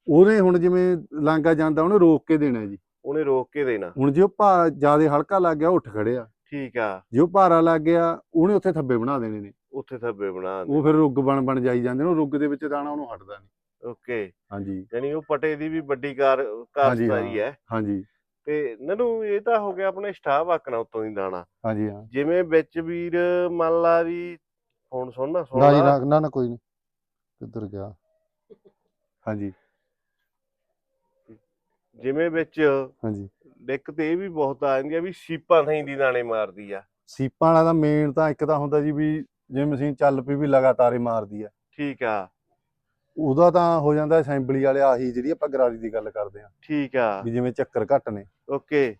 ਉਹਨੇ ਹੁਣ ਜਿਵੇਂ ਲਾਂਗਾ ਜਾਂਦਾ ਉਹਨੇ ਰੋਕ ਕੇ ਦੇਣਾ ਜੀ। ਉਹਨੇ ਰੋਕ ਕੇ ਦੇਣਾ। ਹੁਣ ਜੇ ਉਹ ਭਾ ਜ਼ਿਆਦਾ ਹਲਕਾ ਲੱਗ ਗਿਆ ਉੱਠ ਖੜਿਆ। ਠੀਕ ਆ। ਜੇ ਉਹ ਭਾਰਾ ਲੱਗ ਗਿਆ ਉਹਨੇ ਉੱਥੇ ਥੱਬੇ ਬਣਾ ਦੇਣੇ ਨੇ। ਉੱਥੇ ਥੱਬੇ ਬਣਾ ਉਹ ਫਿਰ ਰੁੱਗ ਬਣ ਬਣ ਜਾਈ ਜਾਂਦੇ ਨੇ ਉਹ ਰੁੱਗ ਦੇ ਵਿੱਚ ਦਾਣਾ ਉਹਨੂੰ ਹਟਦਾ ਨਹੀਂ ਓਕੇ। ਹਾਂਜੀ। ਯਾਨੀ ਉਹ ਪਟੇ ਦੀ ਵੀ ਵੱਡੀ ਕਾਰ ਕਾਰਸਤਾਰੀ ਹੈ। ਹਾਂਜੀ। ਤੇ ਨਨੂੰ ਇਹ ਤਾਂ ਹੋ ਗਿਆ ਆਪਣੇ ਸਟਾਫ ਆਕਣਾ ਉਤੋਂ ਦੀ ਦਾਣਾ। ਹਾਂਜੀ ਹਾਂ। ਜਿਵੇਂ ਵਿੱਚ ਵੀਰ ਮੰਨ ਲਾ ਵੀ ਹੁਣ ਸੁਣਨਾ ਸੁਣਨਾ ਨਾ ਨਾ ਨਾ ਕੋਈ ਨਹੀਂ ਕਿੱਧਰ ਗਿਆ? ਹਾਂਜੀ। ਜਿਵੇਂ ਵਿੱਚ ਹਾਂਜੀ। ਦਿੱਕਤ ਇਹ ਵੀ ਬਹੁਤ ਆ ਜਾਂਦੀ ਆ ਵੀ ਸੀਪਾਂ ਥਾਈ ਦੀ ਦਾਣੇ ਮਾਰਦੀ ਆ। ਸੀਪਾਂ ਵਾਲਾ ਦਾ ਮੇਨ ਤਾਂ ਇੱਕ ਤਾਂ ਹੁੰਦਾ ਜੀ ਵੀ ਜੇ ਮਸ਼ੀਨ ਚੱਲ ਪਈ ਵੀ ਲਗਾਤਾਰ ਹੀ ਮਾਰਦੀ ਆ। ਠੀਕ ਆ। ਉਹਦਾ ਤਾਂ ਹੋ ਜਾਂਦਾ ਅਸੈਂਬਲੀ ਵਾਲੇ ਆਹੀ ਜਿਹੜੀ ਆਪਾਂ ਗਰਾਰੀ ਦੀ ਗੱਲ ਕਰਦੇ ਆ। ਠੀਕ ਆ। ਵੀ ਜਿਵੇਂ ਚੱਕਰ ਘੱਟ ਨੇ। ਓਕੇ।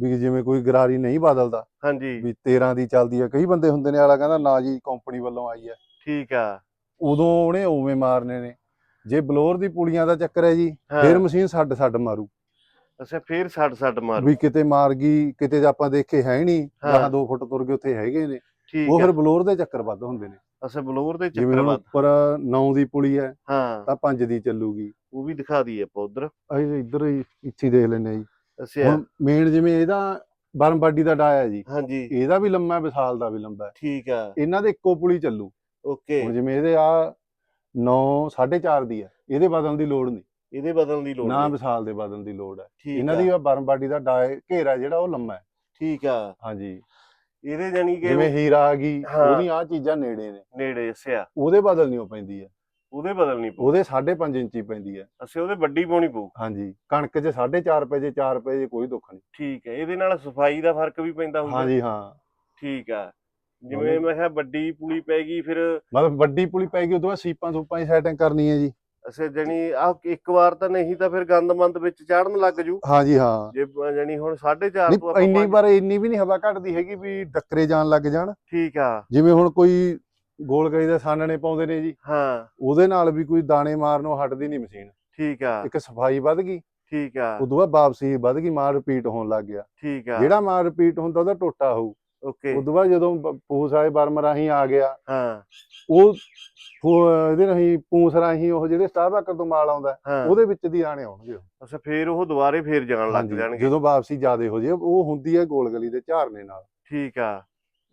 ਵੀ ਜਿਵੇਂ ਕੋਈ ਗਰਾਰੀ ਨਹੀਂ ਬਦਲਦਾ। ਹਾਂਜੀ। ਵੀ 13 ਦੀ ਚੱਲਦੀ ਆ। ਕਈ ਬੰਦੇ ਹੁੰਦੇ ਨੇ ਵਾਲਾ ਕਹਿੰਦਾ ਨਾ ਜੀ ਕੰਪਨੀ ਵੱਲੋਂ ਆਈ ਆ। ਠੀਕ ਆ। ਉਦੋਂ ਉਹਨੇ ਉਵੇਂ ਮਾਰਨੇ ਨੇ। ਜੇ ਬਲੋਰ ਦੀ ਪੁਲੀਆਂ ਦਾ ਚੱਕਰ ਹੈ ਜੀ ਫਿਰ ਮਸ਼ੀਨ ਛੱਡ ਛੱਡ ਮਾਰੂ। ਅੱਛਾ ਫੇਰ ਛੱਡ ਛੱਡ ਮਾਰੂ। ਵੀ ਕਿਤੇ ਮਾਰ ਗਈ ਕਿਤੇ ਜੇ ਆਪਾਂ ਦੇਖੇ ਹੈ ਹੀ ਨਹੀਂ। ਜਾਂ 2 ਫੁੱਟ ਤੁਰ ਗਏ ਉੱਥੇ ਹੈਗੇ ਨੇ। ਉਹ ਫਿਰ ਬਲੋਰ ਦੇ ਚੱਕਰ ਵੱਧ ਹੁੰਦੇ ਨੇ। ਅੱਛਾ ਬਲੋਰ ਦੇ ਚੱਕਰ ਵੱਧ। ਉੱਪਰ 9 ਦੀ ਪੁਲੀ ਹੈ ਹਾਂ। ਤਾਂ 5 ਦੀ ਚੱਲੂਗੀ। ਉਹ ਵੀ ਦਿਖਾ ਦਈਏ ਆਪਾਂ ਉਧਰ। ਅਸੀਂ ਇੱਧਰ ਹੀ ਇੱਥੇ ਦੇਖ ਆ ਜੀ। ਅੱਛਾ। ਹੁਣ ਮੇਨ ਜਿਵੇਂ ਇਹਦਾ ਬਰਮਬਾਡੀ ਦਾ ਡਾਇਆ ਜੀ ਹਾਂਜੀ। ਇਹਦਾ ਵੀ ਲੰਮਾ ਹੈ ਵਿਸਾਲ ਦਾ ਵੀ ਲੰਬਾ ਹੈ। ਠੀਕ ਆ। ਇਹਨਾਂ ਦੇ ਇੱਕੋ ਪੁਲੀ ਚੱਲੂ। ਓਕੇ। ਹੁਣ ਜਿਵੇਂ ਇਹਦੇ ਆ 9 4.5 ਦੀ ਹੈ ਇਹਦੇ ਬਦਲਣ ਦੀ ਲੋੜ ਨਹੀਂ। ਇਹਦੇ ਬਦਲਣ ਦੀ ਲੋੜ ਨਾ ਨਹੀਂ। ਵਿਸਾਲ ਦੇ ਬਦਲਣ ਦੀ ਲੋੜ ਹੈ। ਠੀਕ ਇਹਨਾਂ ਆ, ਦੀ ਬਰਮਬਾਡੀ ਦਾ ਡਾਇ ਘੇਰਾ ਜਿਹੜਾ ਉਹ ਲੰਮਾ ਹੈ। ਠੀਕ ਆ। ਹਾਂਜੀ। ਇਹਦੇ ਜਾਨੀ ਕਿ ਜਿਵੇਂ ਹੀਰਾ ਆ ਗਈ ਹਾਂ। ਉਹਦੀਆਂ ਆ ਚੀਜ਼ਾਂ ਨੇੜੇ ਨੇ। ਨੇੜੇ ਅੱਛਾ। ਉਹਦੇ ਬਦਲ ਨਹੀਂ ਉਹ ਪੈਂਦੀ ਹੈ। ਉਹਦੇ ਬਦਲਣੀ ਪਊ। ਉਹਦੇ 5.5 ਇੰਚੀ ਪੈਂਦੀ ਹੈ। ਅੱਛਾ ਉਹਦੇ ਵੱਡੀ ਪਾਉਣੀ ਪਊ। ਹਾਂਜੀ। ਕਣਕ 'ਚ 4.5 ਰੁਪਏ ਜੇ 4 ਰੁਪਏ ਜੇ ਕੋਈ ਦੁੱਖ ਨਹੀਂ। ਠੀਕ ਹੈ ਇਹਦੇ ਨਾਲ ਸਫ਼ਾਈ ਦਾ ਫ਼ਰਕ ਵੀ ਪੈਂਦਾ ਹੁੰਦਾ ਹਾਂਜੀ ਹਾਂ। ਠੀਕ ਆ। ਜਿਵੇਂ ਮੈਂ ਕਿਹਾ ਵੱਡੀ ਪੁਲੀ ਪੈ ਗਈ ਫਿਰ ਮਤਲਬ ਵੱਡੀ ਪੁਲੀ ਪੈ ਗਈ ਉਦੋਂ ਬਾਅਦ ਸੀਪਾਂ ਸੂਪਾਂ ਦੀ ਸੈਟਿੰਗ ਕਰਨੀ ਹੈ ਜੀ। ਅੱਛਾ ਜਣੀ ਆ ਇੱਕ ਵਾਰ ਤਾਂ ਨਹੀਂ ਤਾਂ ਫਿਰ ਗੰਦਮੰਦ ਵਿੱਚ ਚਾੜਨ ਲੱਗ ਜੂ। ਹਾਂਜੀ ਹਾਂ। ਜੇ ਜਣੀ ਹੁਣ 4.5 ਤੋਂ ਆਪਾਂ ਇੰਨੀ ਵਾਰ ਇੰਨੀ ਵੀ ਨਹੀਂ ਹਵਾ ਘਟਦੀ ਹੈਗੀ ਵੀ ਡੱਕਰੇ ਜਾਣ ਲੱਗ ਜਾਣ। ਠੀਕ ਆ। ਜਿਵੇਂ ਹੁਣ ਕੋਈ ਗੋਲ ਗਲੀ ਦੇ ਸਾਨਣੇ ਪਾਉਂਦੇ ਨੇ ਜੀ। ਹਾਂ। ਉਹਦੇ ਨਾਲ ਵੀ ਕੋਈ ਦਾਣੇ ਮਾਰਨੋਂ ਹਟਦੀ ਨਹੀਂ ਮਸ਼ੀਨ। ਠੀਕ ਆ। ਇੱਕ ਸਫ਼ਾਈ ਵੱਧ ਗਈ। ਠੀਕ ਆ। ਉਦੋਂ ਬਾਅਦ ਵਾਪਸੀ ਵੱਧ ਗਈ ਮਾਰ ਰਿਪੀਟ ਹੋਣ ਲੱਗ ਗਿਆ। ਠੀਕ ਆ। ਜਿਹੜਾ ਮਾਰ ਰਿਪੀਟ ਹੁੰਦਾ ਉਹਦਾ ਟੋਟਾ ਹੋਊ। ਓਕੇ। ਉਦੋਂ ਬਾਅਦ ਜਦੋਂ ਪੂਸ ਆਏ ਬਰਮ ਰਾਹੀਂ ਆ ਗਿਆ ਹਾਂ। ਉਹ ਇਹਦੇ ਰਾਹੀਂ ਪੂਸ ਰਾਹੀਂ ਉਹ ਜਿਹੜੇ ਸਟਾਰਬਕ ਤੋਂ ਮਾਲ ਆਉਂਦਾ ਉਹਦੇ ਵਿੱਚ ਦੀ ਦਾਣੇ ਆਉਣਗੇ। ਅੱਛਾ ਫਿਰ ਉਹ ਦੁਬਾਰੇ ਫੇਰ ਜਾਣ ਲੱਗ ਜਾਣਗੇ। ਜਦੋਂ ਵਾਪਸੀ ਜ਼ਿਆਦੇ ਹੋ ਜੇ ਉਹ ਹੁੰਦੀ ਹੈ ਗੋਲ ਗਲੀ ਦੇ ਝਾਰਨੇ ਨਾਲ। ਠੀਕ ਆ।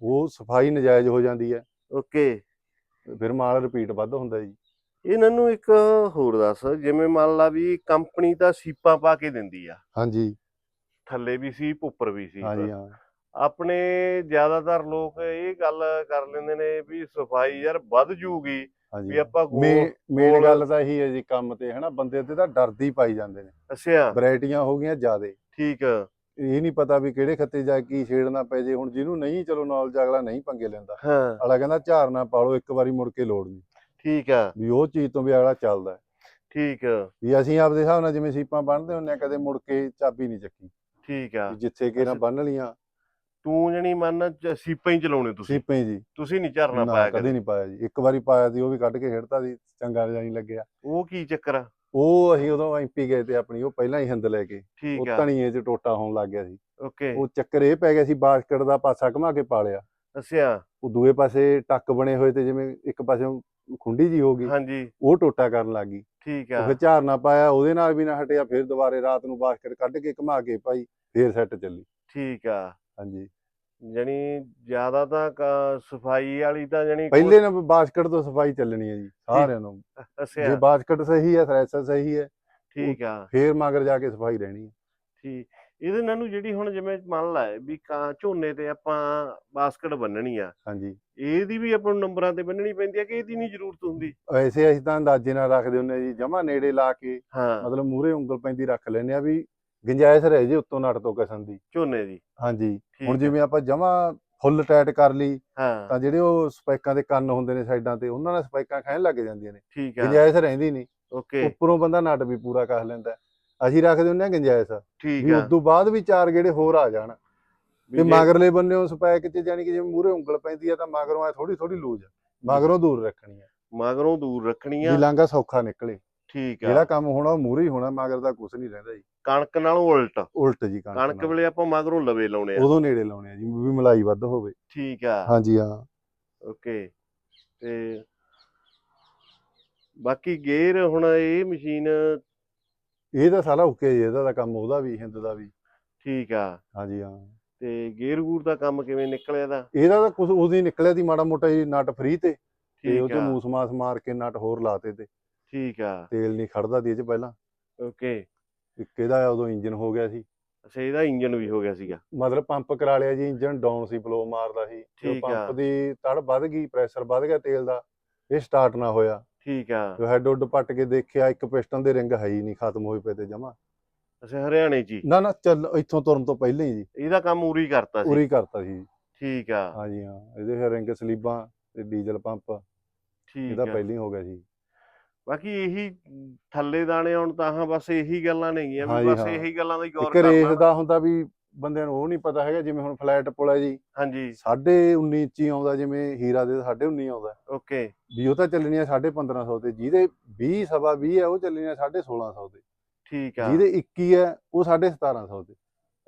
ਉਹ ਸਫ਼ਾਈ ਨਜਾਇਜ਼ ਹੋ ਜਾਂਦੀ ਹੈ। ਓਕੇ। ਫਿਰ ਮਾਲ ਰਿਪੀਟ ਵੱਧ ਹੁੰਦਾ ਜੀ। ਇਹਨਾਂ ਨੂੰ ਇੱਕ ਹੋਰ ਦੱਸ ਜਿਵੇਂ ਮੰਨ ਲਾ ਵੀ ਕੰਪਨੀ ਤਾਂ ਸੀਪਾਂ ਪਾ ਕੇ ਦਿੰਦੀ ਆ। ਹਾਂਜੀ। ਥੱਲੇ ਵੀ ਸੀਪ ਉੱਪਰ ਵੀ ਸੀਪ ਹਾਂਜੀ ਹਾਂ। ਆਪਣੇ ਜ਼ਿਆਦਾਤਰ ਲੋਕ ਇਹ ਗੱਲ ਕਰ ਲੈਂਦੇ ਨੇ ਵੀ ਸਫ਼ਾਈ ਯਾਰ ਵੱਧ ਜੂਗੀ ਵੀ ਆਪਾਂ ਮੇਨ ਗੋਲ- ਤਾਂ ਇਹੀ ਹੈ ਜੀ ਕੰਮ ਤੇ ਹਨਾ? ਬੰਦੇ ਤੇ ਤਾਂ ਡਰਦੀ ਪਾਈ ਜਾਂਦੇ ਨੇ। ਅੱਛਾ। ਵੈਰਾਈਟੀਆਂ ਹੋ ਗਈਆਂ ਜ਼ਿਆਦੇ। ਠੀਕ। ਇਹ ਨਹੀਂ ਪਤਾ ਵੀ ਕਿਹੜੇ ਖੱਤੇ ਜਾ ਕੇ ਕੀ ਛੇੜਨਾ ਪੈ ਜੇ। ਹੁਣ ਜਿਹਨੂੰ ਨਹੀਂ ਚਲੋ ਨੌਲੇਜ ਅਗਲਾ ਨਹੀਂ ਪੰਗੇ ਲੈਂਦਾ। ਹਾਂ। ਅਗਲਾ ਕਹਿੰਦਾ ਝਾਰਨਾ ਪਾਲੋ ਇੱਕ ਵਾਰੀ ਮੁੜ ਕੇ ਲੋੜ ਨਹੀਂ। ਠੀਕ ਆ। ਵੀ ਉਹ ਚੀਜ਼ ਤੋਂ ਵੀ ਅਗਲਾ ਚੱਲਦਾ। ਠੀਕ। ਵੀ ਅਸੀਂ ਆਪਦੇ ਹਿਸਾਬ ਨਾਲ ਜਿਵੇਂ ਸੀਪਾਂ ਬੰਨਦੇ ਹੁੰਨੇ ਆ ਕਦੇ ਮੁੜ ਕੇ ਚਾਬੀ ਨਹੀਂ ਚੱਕੀ। ਠੀਕ ਆ। ਜਿੱਥੇ ਕਿਹਨਾਂ ਅੱਛਾ। ਬੰਨ ਲੀਆਂ ਤੂੰ ਜਣੀ ਮੰਨ ਚ- ਸੀਪਾਂ ਹੀ ਚਲਾਉਣੇ ਤੁਸੀਂ। ਸੀਪਾਂ ਹੀ ਜੀ। ਤੁਸੀਂ ਨਹੀਂ ਝਰਨਾ ਨਾ ਪਾਇਆ ਕਦੇ ਕਦੇ। ਨਹੀਂ ਪਾਇਆ ਜੀ। ਇੱਕ ਵਾਰੀ ਪਾਇਆ ਸੀ ਉਹ ਵੀ ਕੱਢ ਕੇ ਛੱਡਤਾ ਸੀ ਚੰਗਾ ਜਿਹਾ ਨਹੀਂ ਲੱਗਿਆ। ਉਹ ਕੀ ਚੱਕਰ ਆ? ਉਹ ਅਸੀਂ ਉਦੋਂ ਐਮਪੀ ਗਏ ਤੇ ਆਪਣੀ ਉਹ ਪਹਿਲਾਂ ਹੀ ਹੰਦ ਲੈ ਕੇ। ਉਹ ਠੀਕ ਆ। ਧਣੀਏ 'ਚ ਟੋਟਾ ਹੋਣ ਲੱਗ ਗਿਆ ਸੀ। ਓਕੇ। ਉਹ ਚੱਕਰ ਇਹ ਪੈ ਗਿਆ ਸੀ ਬਾਸਕਟ ਦਾ ਪਾਸਾ ਘੁਮਾ ਕੇ ਪਾ ਲਿਆ ਅੱਛਾ। ਉਹ ਦੂਏ ਪਾਸੇ ਟੱਕ ਬਣੇ ਹੋਏ ਤੇ ਜਿਵੇਂ ਇੱਕ ਪਾਸੇ ਖੁੰਡੀ ਜੀ ਹੋ ਗਈ ਹਾਂਜੀ। ਉਹ ਟੋਟਾ ਕਰਨ ਲੱਗ ਗਈ। ਠੀਕ ਉਹ ਆ। ਫਿਰ ਝਾਰਨਾ ਪਾਇਆ ਉਹਦੇ ਨਾਲ ਵੀ ਨਾ ਹਟਿਆ ਫਿਰ ਦੁਬਾਰੇ ਰਾਤ ਨੂੰ ਬਾਸਕਟ ਕੱਢ ਕੇ ਘੁਮਾ ਕੇ ਪਾਈ ਫਿਰ ਸੈੱਟ ਚੱਲੀ। ਠੀਕ ਆ। ਹਾਂਜੀ। ਜਣੀ ਜ਼ਿਆਦਾ ਤਾਂ ਸਫ਼ਾਈ ਵਾਲੀ ਤਾਂ ਜਣੀ ਪਹਿਲੇ ਨਾ ਬਾਸਕਟ ਤੋਂ ਸਫ਼ਾਈ ਚੱਲਣੀ ਹੈ ਜੀ ਸਾਰਿਆਂ ਨੂੰ। ਜੇ ਬਾਸਕਟ ਸਹੀ ਹੈ ਥ੍ਰੈਸ਼ਰ ਸਹੀ ਹੈ ਠੀਕ ਆ। ਫੇਰ ਮਗਰ ਜਾ ਕੇ ਸਫ਼ਾਈ ਰਹਿਣੀ ਹੈ। ਠੀਕ। ਇਹਦੇ ਨਾਲ ਨੂੰ ਜਿਹੜੀ ਹੁਣ ਜਿਵੇਂ ਮੰਨ ਲਾ ਵੀ ਕਾਂ ਝੋਨੇ ਤੇ ਆਪਾਂ ਬਾਸਕਟ ਬੰਨਣੀ ਆ ਹਾਂਜੀ। ਇਹਦੀ ਵੀ ਆਪਾਂ ਨੂੰ ਨੰਬਰਾਂ ਤੇ ਬੰਨਣੀ ਪੈਂਦੀ ਆ ਕਿ ਇਹਦੀ ਨਹੀਂ ਜ਼ਰੂਰਤ ਹੁੰਦੀ? ਐਸੇ ਅਸੀਂ ਤਾਂ ਅੰਦਾਜ਼ੇ ਨਾਲ ਰੱਖਦੇ ਹੁੰਨੇ ਜੀ ਜਮਾ ਨੇੜੇ ਲਾ ਕੇ ਮਤਲਬ ਮੂਰੇ ਉਂਗਲ ਪੈਂਦੀ ਰੱਖ ਲੈਨੇ ਆ ਵੀ ਗੁੰਜਾਇਸ਼ ਰਹੇ ਜੇ ਉੱਤੋਂ ਨਟ ਤੋਂ ਕਸਣ ਦੀ। ਝੋਨੇ ਦੀ। ਹਾਂਜੀ। ਹੁਣ ਆ। ਜਿਵੇਂ ਆਪਾਂ ਜਮਾ ਫੁੱਲ ਟਾਈਟ ਕਰ ਲਈ ਹਾਂ। ਤਾਂ ਜਿਹੜੇ ਉਹ ਸਪੈਕਾਂ ਦੇ ਕੰਨ ਹੁੰਦੇ ਨੇ ਸਾਈਡਾਂ ਤੇ ਉਹਨਾਂ ਨਾਲ ਸਪੈਕਾਂ ਖਾਣ ਲੱਗ ਜਾਂਦੀਆਂ ਨੇ। ਠੀਕ ਆ। ਗੁੰਜਾਇਸ਼ ਰਹਿੰਦੀ ਨਹੀਂ। ਓਕੇ। ਉੱਪਰੋਂ ਬੰਦਾ ਨਟ ਵੀ ਪੂਰਾ ਕਰ ਲੈਂਦਾ। ਅਸੀਂ ਰੱਖਦੇ ਹੁੰਨੇ ਆ ਗੁੰਜਾਇਸ਼। ਠੀਕ ਆ। ਉਸ ਤੋਂ ਬਾਅਦ ਵੀ ਚਾਰ ਗੇੜੇ ਹੋਰ ਆ ਜਾਣ। ਤੇ ਮਗਰਲੇ ਬੰਨਿਓ ਸਪੈਕ ਚ ਜਾਨੀ ਕਿ ਜਿਵੇਂ ਮੂਰੇ ਉਂਗਲ ਪੈਂਦੀ ਆ ਤਾਂ ਮਗਰੋਂ ਐ ਥੋੜੀ ਥੋੜੀ ਲੂਜ ਮਗਰੋਂ ਦੂਰ ਰੱਖਣੀ ਆ। ਮਗਰੋਂ ਦੂਰ ਰੱਖਣੀ ਆ। ਵੀ ਲਾਂਗਾ ਸੌਖਾ ਨਿਕਲੇ। ਠੀਕ ਜਿਹੜਾ ਆ ਕੰਮ ਹੋਣਾ ਉਹ ਮੂਰੇ ਹੀ ਹੋਣਾ ਮਗਰ ਦਾ ਕੁਝ ਨਹੀਂ ਰਹਿੰਦਾ ਜੀ। ਕਣਕ ਨਾਲੋਂ ਉਲਟ। ਉਲਟ ਜੀ ਕਣਕ ਕਣਕ ਨਾਲ। ਵੇਲੇ ਆਪਾਂ ਮਗਰੋਂ ਲਵੇ ਲਾਉਣੇ ਆ। ਉਦੋਂ ਨੇੜੇ ਲਾਉਣੇ ਆ ਜੀ ਵੀ ਮਲਾਈ ਵੱਧ ਹੋਵੇ। ਠੀਕ ਆ। ਹਾਂਜੀ ਹਾਂ। ਓਕੇ। ਤੇ ਬਾਕੀ ਗੇਅਰ ਹੁਣ ਇਹ ਮਸ਼ੀਨ ਇਹ ਤਾਂ ਸਾਰਾ ਓਕੇ ਜੀ ਇਹਦਾ ਤਾਂ ਕੰਮ ਉਹਦਾ ਵੀ ਹਿੰਦ ਦਾ ਵੀ। ਠੀਕ ਆ। ਹਾਂਜੀ ਹਾਂ। ਤੇ ਗੇਅਰ ਗੂਰ ਦਾ ਕੰਮ ਕਿਵੇਂ ਨਿਕਲਿਆ ਦਾ ਇਹਦਾ ਤਾਂ ਕੁਝ ਉਦੋਂ ਹੀ ਨਿਕਲਿਆ ਸੀ ਮਾੜਾ ਮੋਟਾ ਜੀ ਨਟ ਫ੍ਰੀ ਤੇ। ਤੇ ਉਹ ਠੀਕ ਚ ਆ। ਮੂਸ ਮਾਸ ਮਾਰ ਕੇ ਨਟ ਹੋਰ ਲਾਤੇ ਤੇ। ਠੀਕ ਆ। ਤੇਲ ਨਹੀਂ ਖੜਦਾ ਦੀ ਇਹ ਚ ਪਹਿਲਾਂ। ਓਕੇ। ਇੱਕ ਇਹਦਾ ਉਦੋਂ ਇੰਜਨ ਹੋ ਗਿਆ ਸੀ? ਅੱਛਾ ਇਹਦਾ ਇੰਜਨ ਵੀ ਹੋ ਗਿਆ ਸੀਗਾ। ਮਤਲਬ ਪੰਪ ਕਰਾ ਲਿਆ ਜੀ ਇੰਜਨ ਡਾਊਨ ਸੀ ਫਲੋ ਮਾਰਦਾ ਸੀ। ਤੇ ਠੀਕ ਆ। ਪੰਪ ਦੀ ਤੜ ਵੱਧ ਗਈ ਪ੍ਰੈਸ਼ਰ ਵੱਧ ਗਿਆ ਤੇਲ ਦਾ ਇਹ ਸਟਾਰਟ ਨਾ ਹੋਇਆ। ਠੀਕ ਆ। ਤੇ ਹੈਡ ਉੱਡ ਪੱਟ ਕੇ ਦੇਖਿਆ ਇੱਕ ਪਿਸਟਨ ਦੇ ਰਿੰਗ ਹੈ ਹੀ ਨਹੀਂ ਖਤਮ ਹੋਏ ਪਏ ਤੇ ਜਮਾ। ਅੱਛਾ ਹਰਿਆਣੇ ਹੀ? ਨਾ ਨਾ ਚੱਲ ਇੱਥੋਂ ਤੁਰਨ ਤੋਂ ਪਹਿਲਾਂ ਹੀ ਜੀ। ਇਹਦਾ ਕੰਮ ਉਰੀ ਕਰਤਾ ਸੀ? ਉਰੀ ਕਰਤਾ ਸੀ ਠੀਕ ਆ। ਹਾਂਜੀ ਹਾਂ ਇਹਦੇ ਫਿਰ ਰਿੰਗ ਸਲੀਬਾਂ ਤੇ ਡੀਜ਼ਲ ਪੰਪ ਠੀਕ ਇਹਦਾ ਆ। ਪਹਿਲਾਂ ਹੀ ਹੋ ਗਿਆ ਸੀ। ਬਾਕੀ ਇਹੀ ਥੱਲੇ ਦਾਣੇ ਆਉਣ ਤਾਂ ਹਾਂ ਬਸ ਇਹੀ ਗੱਲਾਂ ਨੇਗੀਆਂ ਵੀ ਬਸ ਹਾਂ। ਇਹੀ ਗੱਲਾਂ ਦਾ ਹੀ ਗੌਰ ਇੱਕ ਰੇਸ ਕਰਨਾ। ਦਾ ਹੁੰਦਾ ਵੀ ਬੰਦਿਆਂ ਨੂੰ ਉਹ ਨਹੀਂ ਪਤਾ ਹੈਗਾ ਜਿਵੇਂ ਹੁਣ ਫਲੈਟ ਪੁਲ ਹੈ ਜੀ। ਹਾਂਜੀ। ਸਾਢੇ 19 ਇੰਚੀ ਆਉਂਦਾ ਜਿਵੇਂ ਹੀਰਾ ਦੇ ਸਾਢੇ 19 ਆਉਂਦਾ। ਓਕੇ। ਵੀ ਉਹ ਤਾਂ ਚੱਲਣੀ ਆ ਸਾਢੇ 1500 ਤੇ ਜਿਹਦੇ 20 ਸਵਾ 20 ਹੈ ਉਹ ਚੱਲਣੀ ਆ ਸਾਢੇ 1600 ਤੇ। ਠੀਕ ਆ। ਜਿਹਦੇ 21 ਹੈ ਉਹ ਸਾਢੇ 1700 ਤੇ।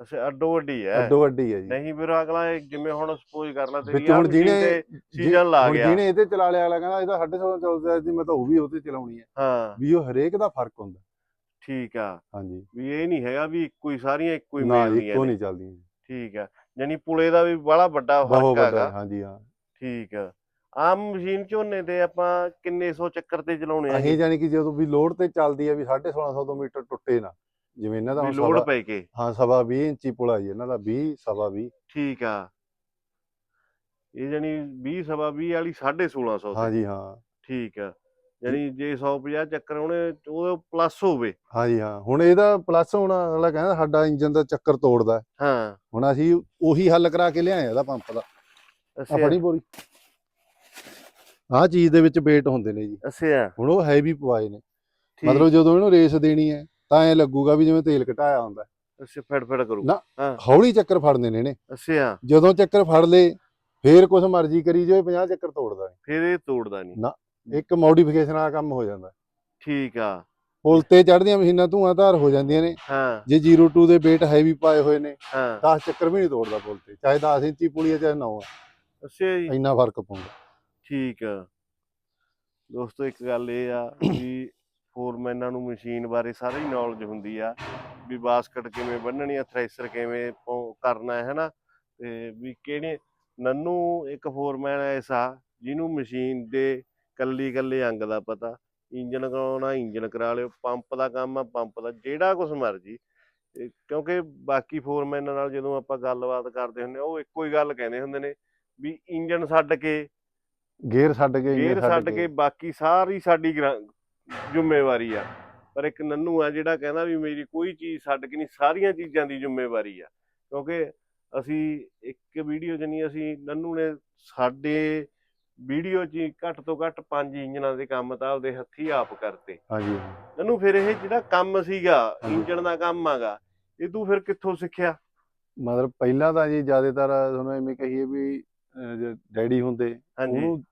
ਅੱਛਾ ਅੱਡੋ ਵੱਡੀ ਹੈ। ਅੱਡੋ ਵੱਡੀ ਹੈ ਜੀ। ਨਹੀਂ ਫਿਰ ਅਗਲਾ ਇਹ ਜਿਵੇਂ ਹੁਣ ਸਪੋਜ਼ ਕਰ ਲਾ ਤੇਰੀ ਹੁਣ ਜਿਹਨੇ ਸੀਜ਼ਨ ਲਾ ਗਿਆ। ਜਿਹਨੇ ਇਹ ਤੇ ਚਲਾ ਲਿਆ ਅਗਲਾ ਕਹਿੰਦਾ ਇਹ ਸਾਢੇ 1600 ਚੱਲਦਾ ਸੀ ਮੈਂ ਤਾਂ ਉਹ ਵੀ ਉਹ ਤੇ ਚਲਾਉਣੀ ਹੈ। ਹਾਂ। ਵੀ ਉਹ ਹਰੇਕ ਦਾ ਫ਼ਰਕ ਹੁੰਦਾ। ਠੀਕ ਆ। ਹਾਂਜੀ। ਵੀ ਇਹ ਨਹੀਂ ਹੈਗਾ ਵੀ ਇੱਕੋ ਹੀ ਸਾਰੀਆਂ ਇੱਕੋ ਹੀ ਨਾ ਮਿਲਦੀਆਂ ਇੱਕੋ ਨੇ। ਨਹੀਂ ਚੱਲਦੀਆਂ। ਠੀਕ ਆ। ਯਾਨੀ ਪੁਲੇ ਦਾ ਵੀ ਬੜਾ ਵੱਡਾ ਫ਼ਰਕ ਹੈਗਾ। ਹਾਂਜੀ ਹਾਂ। ਠੀਕ ਆ। ਆਮ ਮਸ਼ੀਨ ਝੋਨੇ ਤੇ ਆਪਾਂ ਕਿੰਨੇ ਸੌ ਚੱਕਰ ਤੇ ਚਲਾਉਣੇ ਆ ਅਸੀਂ ਜਾਨੀ ਕਿ ਜਦੋਂ ਵੀ ਲੋਡ ਤੇ ਚੱਲਦੀ ਹੈ ਵੀ 1650 ਤੋਂ ਮੀਟਰ ਟੁੱਟੇ ਨਾ ਜਿਵੇਂ ਇਹਨਾਂ ਦਾ ਵੀ ਲੋਡ ਪੈ ਕੇ। ਹਾਂ ਸਵਾ 20 ਇੰਚੀ ਪੁਲਾ ਜੀ ਇਹਨਾਂ ਦਾ 20 ਸਵਾ 20 ਠੀਕ ਆ। ਇਹ ਜਾਨੀ 20 ਸਵਾ 20 ਵਾਲੀ 1650 ਤੇ। ਹਾਂਜੀ ਹਾਂ। ਠੀਕ ਆ। ਜਾਨੀ ਜੇ 150 ਚੱਕਰ ਉਹਨੇ ਉਹ ਪਲੱਸ ਹੋਵੇ। ਹਾਂਜੀ ਹਾਂ। ਹੁਣ ਇਹਦਾ ਪਲੱਸ ਹੁਣ ਅਗਲਾ ਕਹਿੰਦਾ ਸਾਡਾ ਇੰਜਨ ਦਾ ਚੱਕਰ ਤੋੜਦਾ। ਹੈ। ਹੁਣ ਅਸੀਂ ਉਹੀ ਹੱਲ ਕਰਾ ਕੇ ਲਿਆਏ ਆ ਇਹਦਾ ਪੰਪ ਦਾ। ਆ ਅੱਛਾ। ਫੜੀ ਬੋਰੀ। ਆਹ ਚੀਜ਼ ਦੇ ਵਿੱਚ ਵੇਟ ਹੁੰਦੇ ਨੇ ਜੀ। ਅੱਛਾ। ਹੁਣ ਉਹ ਹੈਵੀ ਪਵਾਏ ਨੇ। ਮਤਲਬ ਜਦੋਂ ਇਹਨੂੰ ਰੇਸ ਦੇਣੀ ਹੈ ਤਾਂ ਐ ਲੱਗੂਗਾ ਵੀ ਜਿਵੇਂ ਤੇਲ ਘਟਾਇਆ ਹੁੰਦਾ। ਅੱਛਾ ਫੜ ਫੜ ਕਰੂ ਨਾ। ਹਾਂ। ਹੌਲੀ ਚੱਕਰ ਫੜਨੇ ਨੇ ਇਹਨੇ। ਅੱਛਾ। ਜਦੋਂ ਚੱਕਰ ਫੜ ਲੇ ਫੇਰ ਕੁਛ ਮਰਜ਼ੀ ਕਰੀ ਜਾਵੇ 50 ਚੱਕਰ ਤੋੜਦਾ ਫਿਰ ਇਹ ਤੋੜਦਾ ਨਹੀਂ ਨਾ। ਇੱਕ ਮੋਡੀਫਿਕੇਸ਼ਨ ਵਾਲਾ ਕੰਮ ਹੋ ਜਾਂਦਾ। ਠੀਕ ਆ। ਪੁਲ ਤੇ ਚੜ੍ਹਦੀਆਂ ਮਸ਼ੀਨਾਂ ਧੂਆਂ ਧਾਰ ਹੋ ਜਾਂਦੀਆਂ ਨੇ। ਹਾਂ। ਜੇ 02 ਦੇ ਵੇਟ ਹੈਵੀ ਪਾਏ ਹੋਏ ਨੇ ਹਾਂ। 10 ਚੱਕਰ ਵੀ ਨਹੀਂ ਤੋੜਦਾ ਪੁਲ ਤੇ ਚਾਹੇ 10 ਇੰਚੀ ਪੁਲੀ ਹੈ ਚਾਹੇ 9 ਹੈ ਅੱਛਾ ਜੀ। ਇੰਨਾ ਫ਼ਰਕ ਪਾਉਂਦਾ ਠੀਕ ਆ। ਦੋਸਤੋ ਇੱਕ ਗੱਲ ਇਹ ਆ ਵੀ ਫੋਰਮੈਨਾਂ ਨੂੰ ਮਸ਼ੀਨ ਬਾਰੇ ਸਾਰੀ ਨੌਲੇਜ ਹੁੰਦੀ ਆ ਵੀ ਬਾਸਕਟ ਕਿਵੇਂ ਬੰਨਣੀ ਆ ਥ੍ਰੈਸ਼ਰ ਕਿਵੇਂ ਕਰਨਾ ਹੈ ਹਨਾ? ਤੇ ਵੀ ਕਿਹੜੇ ਨੰਨੂ ਇੱਕ ਫੋਰਮੈਨ ਐਸਾ ਜਿਹਨੂੰ ਮਸ਼ੀਨ ਦੇ ਕੱਲੀ ਕੱਲੇ ਅੰਗ ਦਾ ਪਤਾ। ਇੰਜਨ ਕਰਾਉਣਾ ਇੰਜਨ ਕਰਾ ਲਿਓ ਪੰਪ ਦਾ ਕੰਮ ਆ ਪੰਪ ਦਾ ਜਿਹੜਾ ਕੁਝ ਮਰਜ਼ੀ। ਕਿਉਂਕਿ ਬਾਕੀ ਫੋਰਮੈਨਾਂ ਨਾਲ ਜਦੋਂ ਆਪਾਂ ਗੱਲਬਾਤ ਕਰਦੇ ਹੁੰਦੇ ਉਹ ਇੱਕੋ ਹੀ ਗੱਲ ਕਹਿੰਦੇ ਹੁੰਦੇ ਨੇ ਵੀ ਇੰਜਨ ਛੱਡ ਕੇ ਗੇਅਰ ਛੱਡ ਕੇ ਗੇਅਰ ਛੱਡ ਕੇ। ਬਾਕੀ ਸਾਰੀ ਸਾਡੀ ਜ਼ਿੰਮੇਵਾਰੀ ਆ। ਪਰ ਇੱਕ ਨੰਨੂ ਆ ਜਿਹੜਾ ਕਹਿੰਦਾ ਵੀ ਮੇਰੀ ਕੋਈ ਚੀਜ਼ ਛੱਡ ਕੇ ਨਹੀਂ ਸਾਰੀਆਂ ਚੀਜ਼ਾਂ ਦੀ ਜ਼ਿੰਮੇਵਾਰੀ ਆ। ਕਿਉਂਕਿ ਅਸੀਂ ਇੱਕ ਵੀਡੀਓ ਜਨੀ ਅਸੀਂ ਨੰਨੂ ਨੇ ਸਾਡੇ ਵੀਡੀਓ 'ਚ ਘੱਟ ਤੋਂ ਘੱਟ ਪੰਜ ਇੰਜਨਾਂ ਦੇ ਕੰਮ ਤਾਂ ਆਪਦੇ ਹੱਥੀ ਆਪ ਕਰਤੇ। ਹਾਂਜੀ। ਨੰਨੂ ਫਿਰ ਇਹ ਜਿਹੜਾ ਕੰਮ ਸੀਗਾ। ਇੰਜਣ ਦਾ ਕੰਮ ਆਗਾ ਇਹ ਤੂੰ ਫਿਰ ਕਿੱਥੋਂ ਸਿੱਖਿਆ? ਮਤਲਬ ਪਹਿਲਾਂ ਤਾਂ ਜੀ ਜ਼ਿਆਦਾਤਰ ਤੁਹਾਨੂੰ ਐਵੇਂ ਕਹੀਏ ਵੀ ਅਹ, ਜੇ ਡੈਡੀ ਹੁੰਦੇ ਹਾਂਜੀ। ਉਹਨੂੰ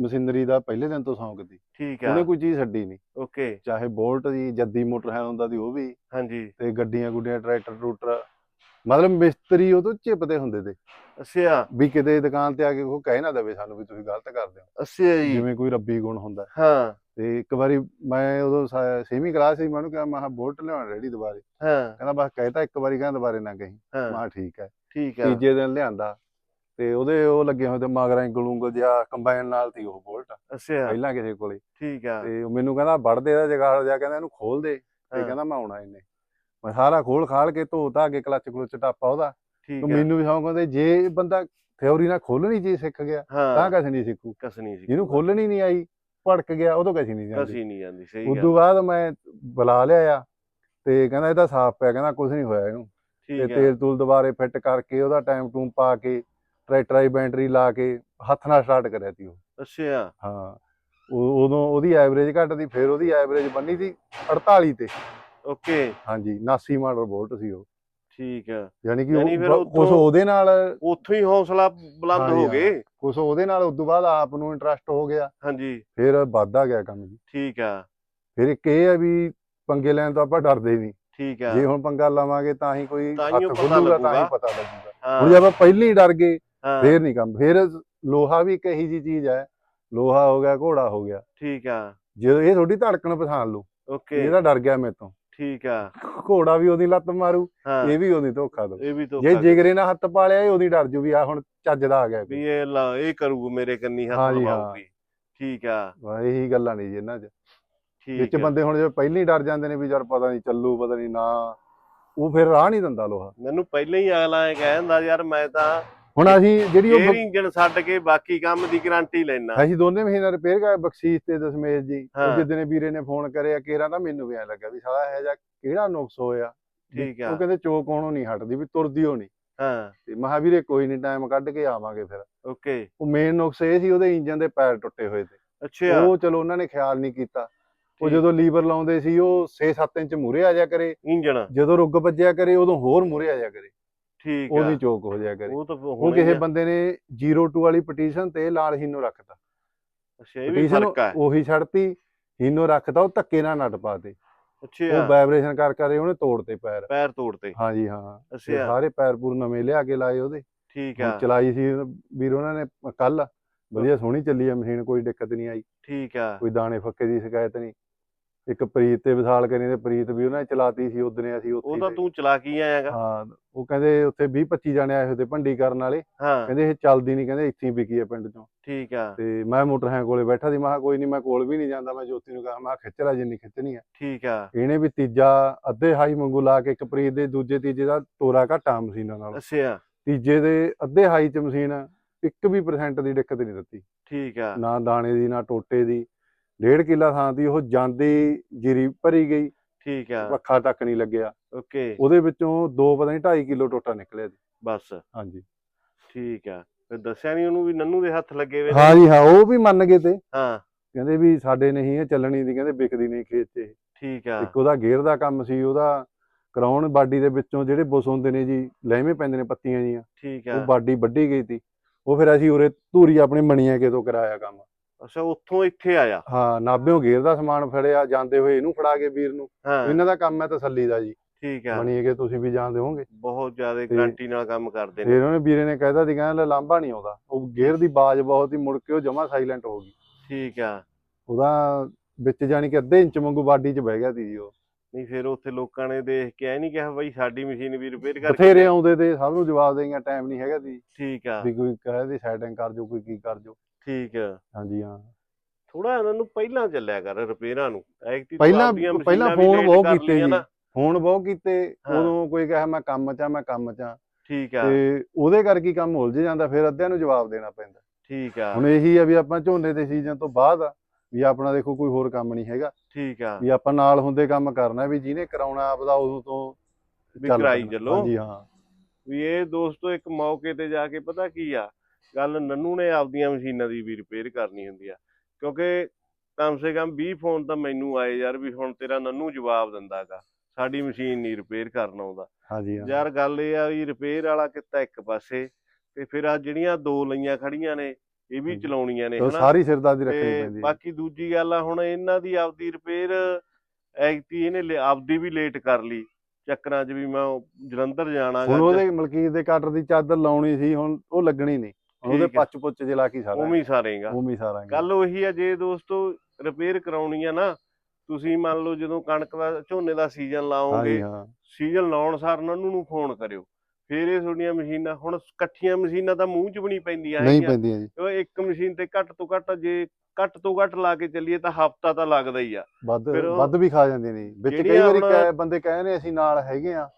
ਮਸ਼ੀਨਰੀ ਦਾ ਪਹਿਲੇ ਦਿਨ ਤੋਂ ਸ਼ੌਂਕ ਸੀ। ਠੀਕ ਆ। ਉਹਨੇ ਕੋਈ ਚੀਜ਼ ਛੱਡੀ ਨਹੀਂ। ਓਕੇ। ਚਾਹੇ ਬੋਲਟ ਦੀ ਜੱਦੀ ਮੋਟਰ ਹੈ ਹੁੰਦਾ ਦੀ ਉਹ ਵੀ। ਹਾਂਜੀ। ਤੇ ਗੱਡੀਆਂ ਗੁੱਡੀਆਂ ਟਰੈਕਟਰ ਟਰੂਟਰ ਮਤਲਬ ਮਿਸਤਰੀ ਉਹ ਤੋਂ ਚਿਪਦੇ ਹੁੰਦੇ ਤੇ। ਅੱਛਾ ਵੀ ਕਿਤੇ ਦੁਕਾਨ ਤੇ ਆ ਕੇ ਉਹ ਕਹਿ ਨਾ ਦੇਵੇ ਸਾਨੂੰ ਵੀ ਤੁਸੀਂ ਗਲਤ ਕਰਦੇ ਹੋ। ਅੱਛਾ ਜੀ। ਜਿਵੇਂ ਕੋਈ ਰੱਬੀ ਗੁਣ ਹੁੰਦਾ। ਹਾਂ। ਤੇ ਇੱਕ ਵਾਰੀ ਮੈਂ ਉਦੋਂ ਸੇਵੀਂ ਕਲਾਸ ਸੀ ਮੈਂ ਉਹਨੂੰ ਕਿਹਾ ਮੈਂ ਕਿਹਾ ਬੋਲਟ ਲਿਆਉਣ ਰੈਡੀ ਦੁਬਾਰੇ। ਹਾਂ। ਕਹਿੰਦਾ ਬਸ ਕਹਿਤਾ ਇੱਕ ਵਾਰੀ ਕਹਿੰਦਾ ਦੁਬਾਰੇ ਨਾ ਕਹੀਂ। ਮੈਂ ਹਾਂ ਕਿਹਾ ਠੀਕ ਹੈ। ਠੀਕ ਆ। ਤੀਜੇ ਦਿਨ ਲਿਆਂਦਾ। ਤੇ ਉਹਦੇ ਉਹ ਲੱਗੇ ਹੋਏ ਤੇ ਮਗਰਾਂ ਗਲੂੰਗਲ ਜਿਹਾ ਕੰਬਾਈਨ ਨਾਲ ਤੀ ਉਹ ਬੋਲਟ ਅੱਛਾ। ਪਹਿਲਾਂ ਕਿਸੇ ਕੋਲੇ। ਠੀਕ ਆ। ਤੇ ਉਹ ਮੈਨੂੰ ਕਹਿੰਦਾ ਵੜ ਦੇ ਦਾ ਜਗਾੜ ਜਾ ਕਹਿੰਦਾ ਇਹਨੂੰ ਖੋਲ ਦੇ। ਤੇ। ਕਹਿੰਦਾ ਮੈਂ ਆਉਣਾ ਇਹਨੇ। ਮੈਂ ਸਾਰਾ ਖੋਲ ਖਾਲ ਕੇ ਧੋ ਧਾ ਕੇ ਕਲੱਚ ਕਲੁੱਚ ਟਾਪਾ ਉਹਦਾ। ਠੀਕ ਆ ਮੈਨੂੰ ਵੀ ਸੌਂ ਕਹਿੰਦੇ ਜੇ ਬੰਦਾ ਥਿਉਰੀ ਨਾਲ ਖੋਲਣੀ ਚੀਜ਼ ਸਿੱਖ ਗਿਆ ਤਾਂ ਕਸ ਨਹੀਂ ਸਿੱਖੂ। ਕਸਣੀ ਸੀ। ਜਿਹਨੂੰ ਖੋਲਣੀ ਨਹੀਂ ਆਈ ਭੜਕ ਗਿਆ ਉਦੋਂ ਕਸੀ ਨਹੀਂ ਜਾਂਦੀ ਕਸੀ ਨਹੀਂ ਜਾਂਦੀ ਸਹੀ ਉਦੋਂ ਗੱਲ ਬਾਅਦ ਮੈਂ ਬੁਲਾ ਲਿਆ ਤੇ ਕਹਿੰਦਾ ਇਹਦਾ ਸਾਫ਼ ਪਿਆ ਕਹਿੰਦਾ ਕੁਝ ਨਹੀਂ ਹੋਇਆ ਇਹਨੂੰ। ਤੇ ਆ। ਤੇਲ ਤੂਲ ਦੁਬਾਰੇ ਫਿੱਟ ਕਰਕੇ ਉਹਦਾ ਟਾਈਮ ਟੂਮ ਪਾ ਕੇ ਟਰੈਕਟਰ ਦੀ ਬੈਟਰੀ ਲਾ ਕੇ ਹੱਥ ਨਾਲ ਸਟਾਰਟ ਕਰਿਆ ਤੀ ਉਹ। ਅੱਛਾ। ਹਾਂ ਉਹ- ਉਦੋਂ ਉਹਦੀ ਐਵਰੇਜ ਘੱਟ ਦੀ ਫਿਰ ਉਹਦੀ ਐਵਰੇਜ ਬੰਨੀ ਸੀ 48 ਤੇ। ਓਕੇ। ਹਾਂਜੀ 79 ਮਾਡਲ ਵੋਲਟ ਸੀ ਉਹ। ਠੀਕ ਆ। ਯਾਨੀ ਕਿ ਉੱਥੋਂ- ਉਹਦੇ ਨਾਲ ਉੱਥੋਂ ਹੀ ਹੌਸਲਾ ਬੁਲੰਦ ਹੋ ਹਾਂ। ਗਏ। ਕੁਝ ਉਹਦੇ ਨਾਲ ਉਦੋਂ ਬਾਅਦ ਆਪ ਨੂੰ ਇੰਟਰਸਟ ਹੋ ਗਿਆ। ਹਾਂਜੀ। ਫਿਰ ਵੱਧਦਾ ਗਿਆ ਕੰਮ ਜੀ। ਠੀਕ ਆ। ਫਿਰ ਇੱਕ ਇਹ ਹੈ ਵੀ ਪੰਗੇ ਲੈਣ ਤੋਂ ਆਪਾਂ ਡਰਦੇ ਨਹੀਂ। ਠੀਕ ਆ। ਜੇ ਹੁਣ ਪੰਗਾ ਲਵਾਂਗੇ ਤਾਂ ਹੀ ਕੋਈ ਹੀ ਹੱਥ ਪਤਾ ਖੁੱਲੂਗਾ ਤਾਂ ਹੀ ਲੱਗੂਗਾ। ਪਤਾ ਲੱਗੂਗਾ। ਹਾਂ। ਹੁਣ ਜੇ ਆਪਾਂ ਪਹਿਲਾਂ ਹੀ ਡਰ ਗਏ ਹਾਂ, ਫੇਰ ਨਹੀਂ ਕੰਮ ਫੇਰ ਲੋਹਾ ਵੀ ਇੱਕ ਇਹੀ ਜੀ ਚੀਜ਼ ਹੈ ਲੋਹਾ ਹੋ ਗਿਆ ਘੋੜਾ ਹੋ ਗਿਆ। ਠੀਕ ਆ। ਜੇ ਇਹ ਤੁਹਾਡੀ ਧੜਕਣ ਪਛਾਣ ਲਓ ਓਕੇ। ਇਹਦਾ ਡਰ ਗਿਆ ਮੇਰੇ ਤੋਂ। ਠੀਕ ਆ। ਘੋੜਾ ਵੀ ਉਹਦੀ ਲੱਤ ਮਾਰੂ ਇਹ ਵੀ ਉਹਦੀ ਧੋਖਾ ਦੋ ਇਹ ਵੀ ਤੋਂ ਜੇ ਜਿਗਰੇ ਨਾਲ ਹੱਥ ਪਾ ਲਿਆ ਇਹ ਉਹਦੀ ਡਰ ਜੂ ਵੀ ਆ ਹੁਣ ਚੱਜ ਦਾ ਆ ਗਿਆ ਵੀ। ਇਹ ਲਾ ਇਹ ਕਰੂ ਮੇਰੇ ਕੰਨੀ ਹੱਥ। ਲਵਾਉਗੀ ਠੀਕ ਆ। ਬਸ ਇਹੀ ਗੱਲਾਂ ਨਹੀਂ ਜੀ ਇਹਨਾਂ 'ਚ। ਠੀਕ ਵਿੱਚ ਬੰਦੇ ਹੁਣ ਜੇ ਪਹਿਲਾਂ ਹੀ ਡਰ ਜਾਂਦੇ ਨੇ ਵੀ ਯਾਰ ਪਤਾ ਨਹੀਂ ਚੱਲੂ ਪਤਾ ਨਹੀਂ ਨਾ ਉਹ ਫਿਰ ਰਾਹ ਨਹੀਂ ਦਿੰਦਾ ਲੋਹਾ। ਮੈਨੂੰ ਪਹਿਲਾਂ ਹੀ ਅਗਲਾ ਇਹ ਕਹਿੰਦਾ ਯਾਰ ਮੈਂ ਤਾਂ ਹੁਣ ਅਸੀਂ ਜਿਹੜੀ ਉਹ ਗੇਅਰ ਇੰਜਨ ਛੱਡ ਕੇ ਬਾਕੀ ਕੰਮ ਦੀ ਗਾਰੰਟੀ ਲੈਣਾ ਅਸੀਂ ਦੋਨੇ ਮਹੀਨਾ ਰਿਪੇਅਰ ਕਰ ਬਖਸ਼ੀਸ਼ ਤੇ ਦਸ਼ਮੇਸ਼ ਜੀ। ਉਹ ਜਿੱਦਨੇ ਵੀਰੇ ਨੇ ਫੋਨ ਕਰਿਆ ਕੇਰਾਂ ਤਾਂ ਮੈਨੂੰ ਵੀ ਐ ਲੱਗਾ ਵੀ ਸਾਲਾ ਇਹ ਜਾ ਕਿਹੜਾ ਨੁਕਸ ਹੋਇਆ? ਠੀਕ ਆ। ਉਹ ਕਹਿੰਦੇ ਚੋਕ ਹੋਣੋਂ ਨਹੀਂ ਹਟਦੀ ਵੀ ਤੁਰਦੀ ਹੋ ਨਹੀਂ। ਹਾਂ। ਤੇ ਮਹਾਵੀਰੇ ਕੋਈ ਨਹੀਂ ਟਾਈਮ ਕੱਢ ਕੇ ਆਵਾਂਗੇ ਫਿਰ। ਓਕੇ। ਉਹ ਮੇਨ ਨੁਕਸ ਇਹ ਸੀ ਉਹਦੇ ਇੰਜਨ ਦੇ ਪੈਰ ਟੁੱਟੇ ਹੋਏ ਤੇ। ਅੱਛਾ। ਉਹ ਚਲੋ ਉਹਨਾਂ ਨੇ ਖਿਆਲ ਨਹੀਂ ਕੀਤਾ। ਉਹ। ਜਦੋਂ ਲੀਵਰ ਲਾਉਂਦੇ ਸੀ ਉਹ 6-7 ਇੰਚ ਮੂਰੇ ਆ ਜਾ ਕਰੇ। ਇੰਜਨ ਜਦੋਂ ਰੁੱਗ ਵੱਜਿਆ ਕਰੇ ਉਦੋਂ ਹੋਰ ਮੂਰੇ ਆ ਜਾ ਕਰੇ। ਠੀਕ ਆ। ਉਹਦੀ ਚੋਕ ਹੋ ਜਾ ਕਰੇ। ਉਹ ਤਾਂ ਉਹ ਹੁਣ ਕਿਸੇ ਬੰਦੇ ਨੇ 02 ਵਾਲੀ ਪਟੀਸ਼ਨ ਤੇ ਲਾਲ ਹੀਨੋ ਰੱਖਤਾ। ਅੱਛਾ ਇਹ ਵੀ ਪਟੀਸ਼ਨ ਫ਼ਰਕ ਆ। ਉਹੀ ਛੱਡਤੀ ਹੀਨੋ ਰੱਖਤਾ ਉਹ ਧੱਕੇ ਨਾਲ ਨਟ ਪਾਤੇ। ਉਹ ਅੱਛਾ ਵਾਈਬ੍ਰੇਸ਼ਨ ਕਰ ਕਰੇ ਉਹਨੇ ਤੋੜਤੇ ਪੈਰ। ਪੈਰ ਤੋੜਤੇ ਹਾਂਜੀ ਹਾਂ ਅੱਛਾ। ਸਾਰੇ ਪੈਰ ਪੂਰ ਨਵੇਂ ਲਿਆ ਕੇ ਲਾਏ ਉਹਦੇ। ਠੀਕ ਆ। ਚਲਾਈ ਸੀ ਵੀਰ ਉਹਨਾਂ ਨੇ ਕੱਲ ਵਧੀਆ ਸੋਹਣੀ ਚੱਲੀ ਆ ਮਸ਼ੀਨ ਕੋਈ ਦਿੱਕਤ ਨਹੀਂ ਆਈ। ਠੀਕ ਆ। ਕੋਈ ਦਾਣੇ ਫੱਕੇ ਦੀ ਸ਼ਿਕਾਇਤ ਨਹੀਂ। ਇੱਕ ਪ੍ਰੀਤ ਤੇ ਵਿਸਾਲ ਕਰੀ ਤੇ ਪ੍ਰੀਤ ਵੀ ਉਹਨਾਂ ਨੇ ਚਲਾਤੀ ਸੀ ਉਦਨੇ ਅਸੀਂ ਉੱਥੇ ਉਹ ਤਾਂ ਚਲਾ ਕੀ ਆਇਆਗਾ ਹਾਂ ਉਹ ਕਹਿੰਦੇ ਉੱਥੇ 20 25 ਜਾਣੇ ਆਏ ਹੋਏ ਤੇ ਭੰਡੀ ਕਰਨ ਵਾਲੇ। ਹਾਂ। ਕਹਿੰਦੇ ਇਹ ਚੱਲਦੀ ਨਹੀਂ ਕਹਿੰਦੇ ਇੱਥੇ ਹੀ ਵਿਕੀ ਆ ਪਿੰਡ ਚੋਂ। ਠੀਕ ਆ। ਤੇ ਮੈਂ ਮੋਟਰ ਹੈ ਕੋਲੇ ਬੈਠਾ ਸੀ ਮੈਂ ਕਿਹਾ ਕੋਈ ਨਹੀਂ ਮੈਂ ਕੋਲ ਵੀ ਨਹੀਂ ਜਾਂਦਾ ਮੈਂ ਜੋਤੀ ਨੂੰ ਕਹਾ ਮੈਂ ਖਿੱਚ ਲੈ ਜਿੰਨੀ ਖਿੱਚਣੀ ਆ। ਠੀਕ ਆ। ਇਹਨੇ ਵੀ ਤੀਜਾ ਅੱਧੇ ਹਾਈ ਮੰਗੂ ਲਾ ਕੇ ਇੱਕ ਪ੍ਰੀਤ ਦੇ ਦੂਜੇ ਤੀਜੇ ਦਾ ਤੋਰਾ ਘਟਾ ਮਸ਼ੀਨਾਂ ਨਾਲ। ਅੱਛਾ। ਤੀਜੇ ਦੇ ਅੱਧੇ ਹਾਈ ਚ ਮਸ਼ੀਨ ਇੱਕ ਵੀ ਪਰਸੈਂਟ ਦੀ ਦਿੱਕਤ ਨਹੀਂ ਦਿੱਤੀ। ਠੀਕ ਆ। ਨਾ ਦਾਣੇ ਦੀ ਨਾ ਟੋਟੇ ਦੀ। ਡੇਢ ਕਿੱਲਾ ਥਾਂ ਦੀ ਉਹ ਜਾਂਦੀ ਜੀਰੀ ਭਰੀ ਗਈ ਠੀਕ ਆ। ਪੱਖਾ ਤੱਕ ਨਹੀਂ ਲੱਗਿਆ। ਓਕੇ। ਉਹਦੇ ਵਿੱਚੋਂ ਦੋ ਪਤਾ ਨਹੀਂ 2.5 ਕਿਲੋ ਟੋਟਾ ਨਿਕਲਿਆ ਜੀ। ਬਸ। ਹਾਂਜੀ। ਠੀਕ ਆ। ਫਿਰ ਦੱਸਿਆ ਨਹੀਂ ਉਹਨੂੰ ਵੀ ਨੰਨੂ ਦੇ ਹੱਥ ਲੱਗੇ ਵੇ ਨੇ? ਹਾਂ ਜੀ ਹਾਂ ਉਹ ਵੀ ਮੰਨ ਗਏ ਤੇ। ਹਾਂ। ਕਹਿੰਦੇ ਵੀ ਸਾਡੇ ਨਹੀਂ ਇਹ ਚੱਲਣੀ ਦੀ ਕਹਿੰਦੇ ਵਿਕਦੀ ਨਹੀਂ ਖੇਤ ਇਹ। ਠੀਕ ਆ। ਇੱਕ ਉਹਦਾ ਗੇਅਰ ਦਾ ਕੰਮ ਸੀ ਉਹਦਾ ਕਰਾਉਣ ਬਾਡੀ ਦੇ ਵਿੱਚੋਂ ਜਿਹੜੇ ਬੁਸ ਹੁੰਦੇ ਨੇ ਜੀ ਲਹਿਵੇਂ ਪੈਂਦੇ ਨੇ ਪੱਤੀਆਂ ਜੀਆਂ। ਠੀਕ ਉਹ ਆ ਬਾਡੀ ਵੱਢੀ ਗਈ ਸੀ ਉਹ ਫਿਰ ਅਸੀਂ ਉਰੇ ਧੂਰੀ ਆਪਣੇ ਮਣੀਆਂ ਕੇ ਤੋਂ ਕਰਾਇਆ ਕੰਮ। ਅੱਛਾ ਉੱਥੋਂ ਇੱਥੇ ਆਇਆ? ਹਾਂ ਨਾਭਿਓਂ ਗੇਅਰ ਦਾ ਸਮਾਨ ਫੜਿਆ ਜਾਂਦੇ ਹੋਏ ਇਹਨੂੰ ਫੜਾ ਕੇ ਵੀਰ ਨੂੰ। ਹਾਂ। ਇਹਨਾਂ ਦਾ ਕੰਮ ਹੈ ਤਸੱਲੀ ਦਾ ਜੀ। ਠੀਕ ਆ। ਮਣੀਏ ਕੇ ਤੁਸੀਂ ਵੀ ਜਾਣਦੇ ਹੋਵੋਗੇ। ਬਹੁਤ ਜ਼ਿਆਦਾ ਗਾਰੰਟੀ ਨਾਲ ਕੰਮ ਕਰਦੇ ਨੇ। ਫਿਰ ਉਹਨੇ ਵੀਰੇ ਨੇ ਕਹਿਦਾ ਸੀ ਕਹਿੰਦਾ ਲਾਂਭਾ ਨਹੀਂ ਆਉਂਦਾ। ਉਹ ਗੇਅਰ ਦੀ ਬਾਜ਼ ਬਹੁਤ ਹੀ ਮੁੜ ਕੇ ਉਹ ਜਮਾ ਸਾਇਲੈਂਟ ਹੋ ਗਈ। ਠੀਕ ਆ। ਉਹਦਾ ਵਿੱਚ ਜਾਣੀ ਕਿ ਅੱਧੇ ਇੰਚ ਵਾਂਗੂ ਬਾਡੀ 'ਚ ਬਹਿ ਗਿਆ ਸੀ ਜੀ ਉਹ। ਨਹੀਂ ਫਿਰ ਉੱਥੇ ਲੋਕਾਂ ਨੇ ਦੇਖ ਕੇ ਐ ਨਹੀਂ ਕਿਹਾ ਬਈ ਸਾਡੀ ਮਸ਼ੀਨ ਵੀ ਰਿਪੇਅਰ ਕਰਕੇ ਬਥੇਰੇ। ਆਉਂਦੇ ਤੇ ਸਭ ਨੂੰ ਜਵਾਬ ਦੇਈਆਂ ਟਾਈਮ ਨਹੀਂ ਹੈਗਾ ਸੀ। ਠੀਕ ਆ। ਵੀ ਕੋਈ ਕਹੇ ਦੀ ਸੈਟਿੰਗ ਕਰ ਜੋ ਕੋਈ ਕੀ ਕਰ ਜੋ। ਠੀਕ ਆ। ਹਾਂਜੀ ਹਾਂ। ਥੋੜਾ ਇਹਨਾਂ ਨੂੰ ਪਹਿਲਾਂ ਚੱਲਿਆ ਕਰ ਰਿਪੇਅਰਾਂ ਨੂੰ। ਐਕਟੀ ਪਹਿਲਾਂ- ਪਹਿਲਾਂ phone ਬਹੁਤ ਕੀਤੇ ਜੀ। ਫੋਨ ਬਹੁਤ ਕੀਤੇ। ਉਦੋਂ ਕੋਈ ਕਹੇ ਮੈਂ ਕੰਮ 'ਚ ਆ ਮੈਂ ਕੰਮ 'ਚ ਆ। ਠੀਕ ਆ। ਤੇ ਉਹਦੇ ਕਰਕੇ ਕੰਮ ਉਲਝ ਜਾਂਦਾ ਫਿਰ ਅੱਧਿਆਂ ਨੂੰ ਜਵਾਬ ਦੇਣਾ ਪੈਂਦਾ। ਠੀਕ ਆ। ਹੁਣ ਇਹੀ ਆ ਵੀ ਆਪਾਂ ਝੋਨੇ ਦੇ ਸੀਜ਼ਨ ਤੋਂ ਬਾਅਦ ਆ ਵੀ ਆਪਣਾ ਦੇਖੋ ਕੋਈ ਹੋਰ ਕੰਮ ਨਹੀਂ ਹੈਗਾ। ਠੀਕ ਆ। ਵੀ ਆਪਾਂ ਨਾਲ ਹੁੰਦੇ ਕੰਮ ਕਰਨਾ ਵੀ ਜਿਹਨੇ ਕਰਾਉਣਾ ਆਪਦਾ ਉਦੋਂ ਤੋਂ ਵੀ ਕਰਾਈ। ਚੱਲੋ। ਹਾਂਜੀ ਹਾਂ। ਵੀ ਇਹ ਦੋਸਤੋ ਇੱਕ ਮੌਕੇ ਤੇ ਜਾ ਕੇ ਪਤਾ ਕੀ ਆ? ਗੱਲ ਨੰਨੂ ਨੇ ਆਪਦੀਆਂ ਮਸ਼ੀਨਾਂ ਦੀ ਵੀ ਰਿਪੇਅਰ ਕਰਨੀ ਹੁੰਦੀ ਆ। ਕਿਉਂਕਿ ਕਮ ਸੇ ਕਮ 20 ਫੋਨ ਤਾਂ ਮੈਨੂੰ ਆਏ ਯਾਰ ਵੀ ਹੁਣ ਤੇਰਾ ਨੰਨੂ ਜਵਾਬ ਦਿੰਦਾਗਾ ਸਾਡੀ ਮਸ਼ੀਨ ਨਹੀਂ ਰਿਪੇਅਰ ਕਰਨ ਆਉਂਦਾ। ਹਾਂਜੀ ਯਾਰ ਗੱਲ ਇਹ ਆ ਵੀ ਰਿਪੇਅਰ ਵਾਲਾ ਕਿੱਤਾ ਇੱਕ ਪਾਸੇ ਤੇ ਫਿਰ ਆ ਜਿਹੜੀਆਂ ਦੋ ਲਈਆਂ ਖੜੀਆਂ ਨੇ ਇਹ ਵੀ। ਚਲਾਉਣੀਆਂ ਨੇ ਹਨਾ? ਸਾਰੀ ਸਿਰਦਰਦੀ ਰੱਖਣੀ ਪੈਂਦੀ ਬਾਕੀ ਦੂਜੀ ਗੱਲ ਆ ਹੁਣ ਇਹਨਾਂ ਦੀ ਆਪਦੀ ਰਿਪੇਅਰ ਐਕਟੀ ਇਹਨੇ ਆਪਦੀ ਵੀ ਲੇਟ ਕਰ ਲਈ ਚੱਕਰਾਂ 'ਚ ਵੀ ਮੈਂ ਜਲੰਧਰ ਜਾਣਾ ਹੁਣ ਉਹਦੇ ਮਲਕੀਤ ਦੇ ਕਟਰ ਦੀ ਚਾਦਰ ਲਾਉਣੀ ਸੀ ਹੁਣ ਉਹ ਲੱਗਣੀ ਨਹੀਂ। ਉਹਦੇ। ਪੱਚ ਪੁੱਚ ਜਿ ਲਾ ਕੇ ਸਾਰਾ ਉਵੇਂ ਹੀ ਸਾਰੇਗਾ। ਉਵੇਂ ਹੀ ਸਾਰਾ ਗੱਲ ਉਹੀ ਆ ਜੇ ਦੋਸਤੋ ਰਿਪੇਅਰ ਕਰਾਉਣੀ ਆ ਨਾ ਤੁਸੀਂ ਮੰਨ ਲਓ ਜਦੋਂ ਕਣਕ ਦਾ ਝੋਨੇ ਦਾ ਸੀਜ਼ਨ ਲਾਓਗੇ ਸੀਜ਼ਨ ਲਾਉਣ ਸਾਰ ਨੰਨੂ ਨੂੰ ਫੋਨ ਕਰਿਓ। ਫੇਰ ਇਹ ਤੁਹਾਡੀਆਂ ਮਸ਼ੀਨਾਂ ਹੁਣ ਇਕੱਠੀਆਂ ਮਸ਼ੀਨਾਂ ਤਾਂ ਮੂੰਹ 'ਚ ਵੀ ਨਹੀਂ ਪੈਂਦੀਆਂ ਨਹੀਂ ਪੈਂਦੀਆਂ ਜੀ। ਉਹ ਇੱਕ ਮਸ਼ੀਨ ਤੇ ਘੱਟ ਤੋਂ ਘੱਟ ਜੇ ਘੱਟ ਤੋਂ ਘੱਟ ਲਾ ਕੇ ਚੱਲੀਏ ਤਾਂ ਹਫਤਾ ਤਾਂ ਲੱਗਦਾ ਹੀ ਆ। ਵੱਧ ਵੱਧ ਵੀ ਖਾ ਜਾਂਦੇ ਨੇ। ਵਿੱਚ ਕਈ ਵਾਰੀ ਬੰਦੇ ਕਹਿੰਦੇ ਅਸੀਂ ਨਾਲ ਹੈਗੇ ਆ।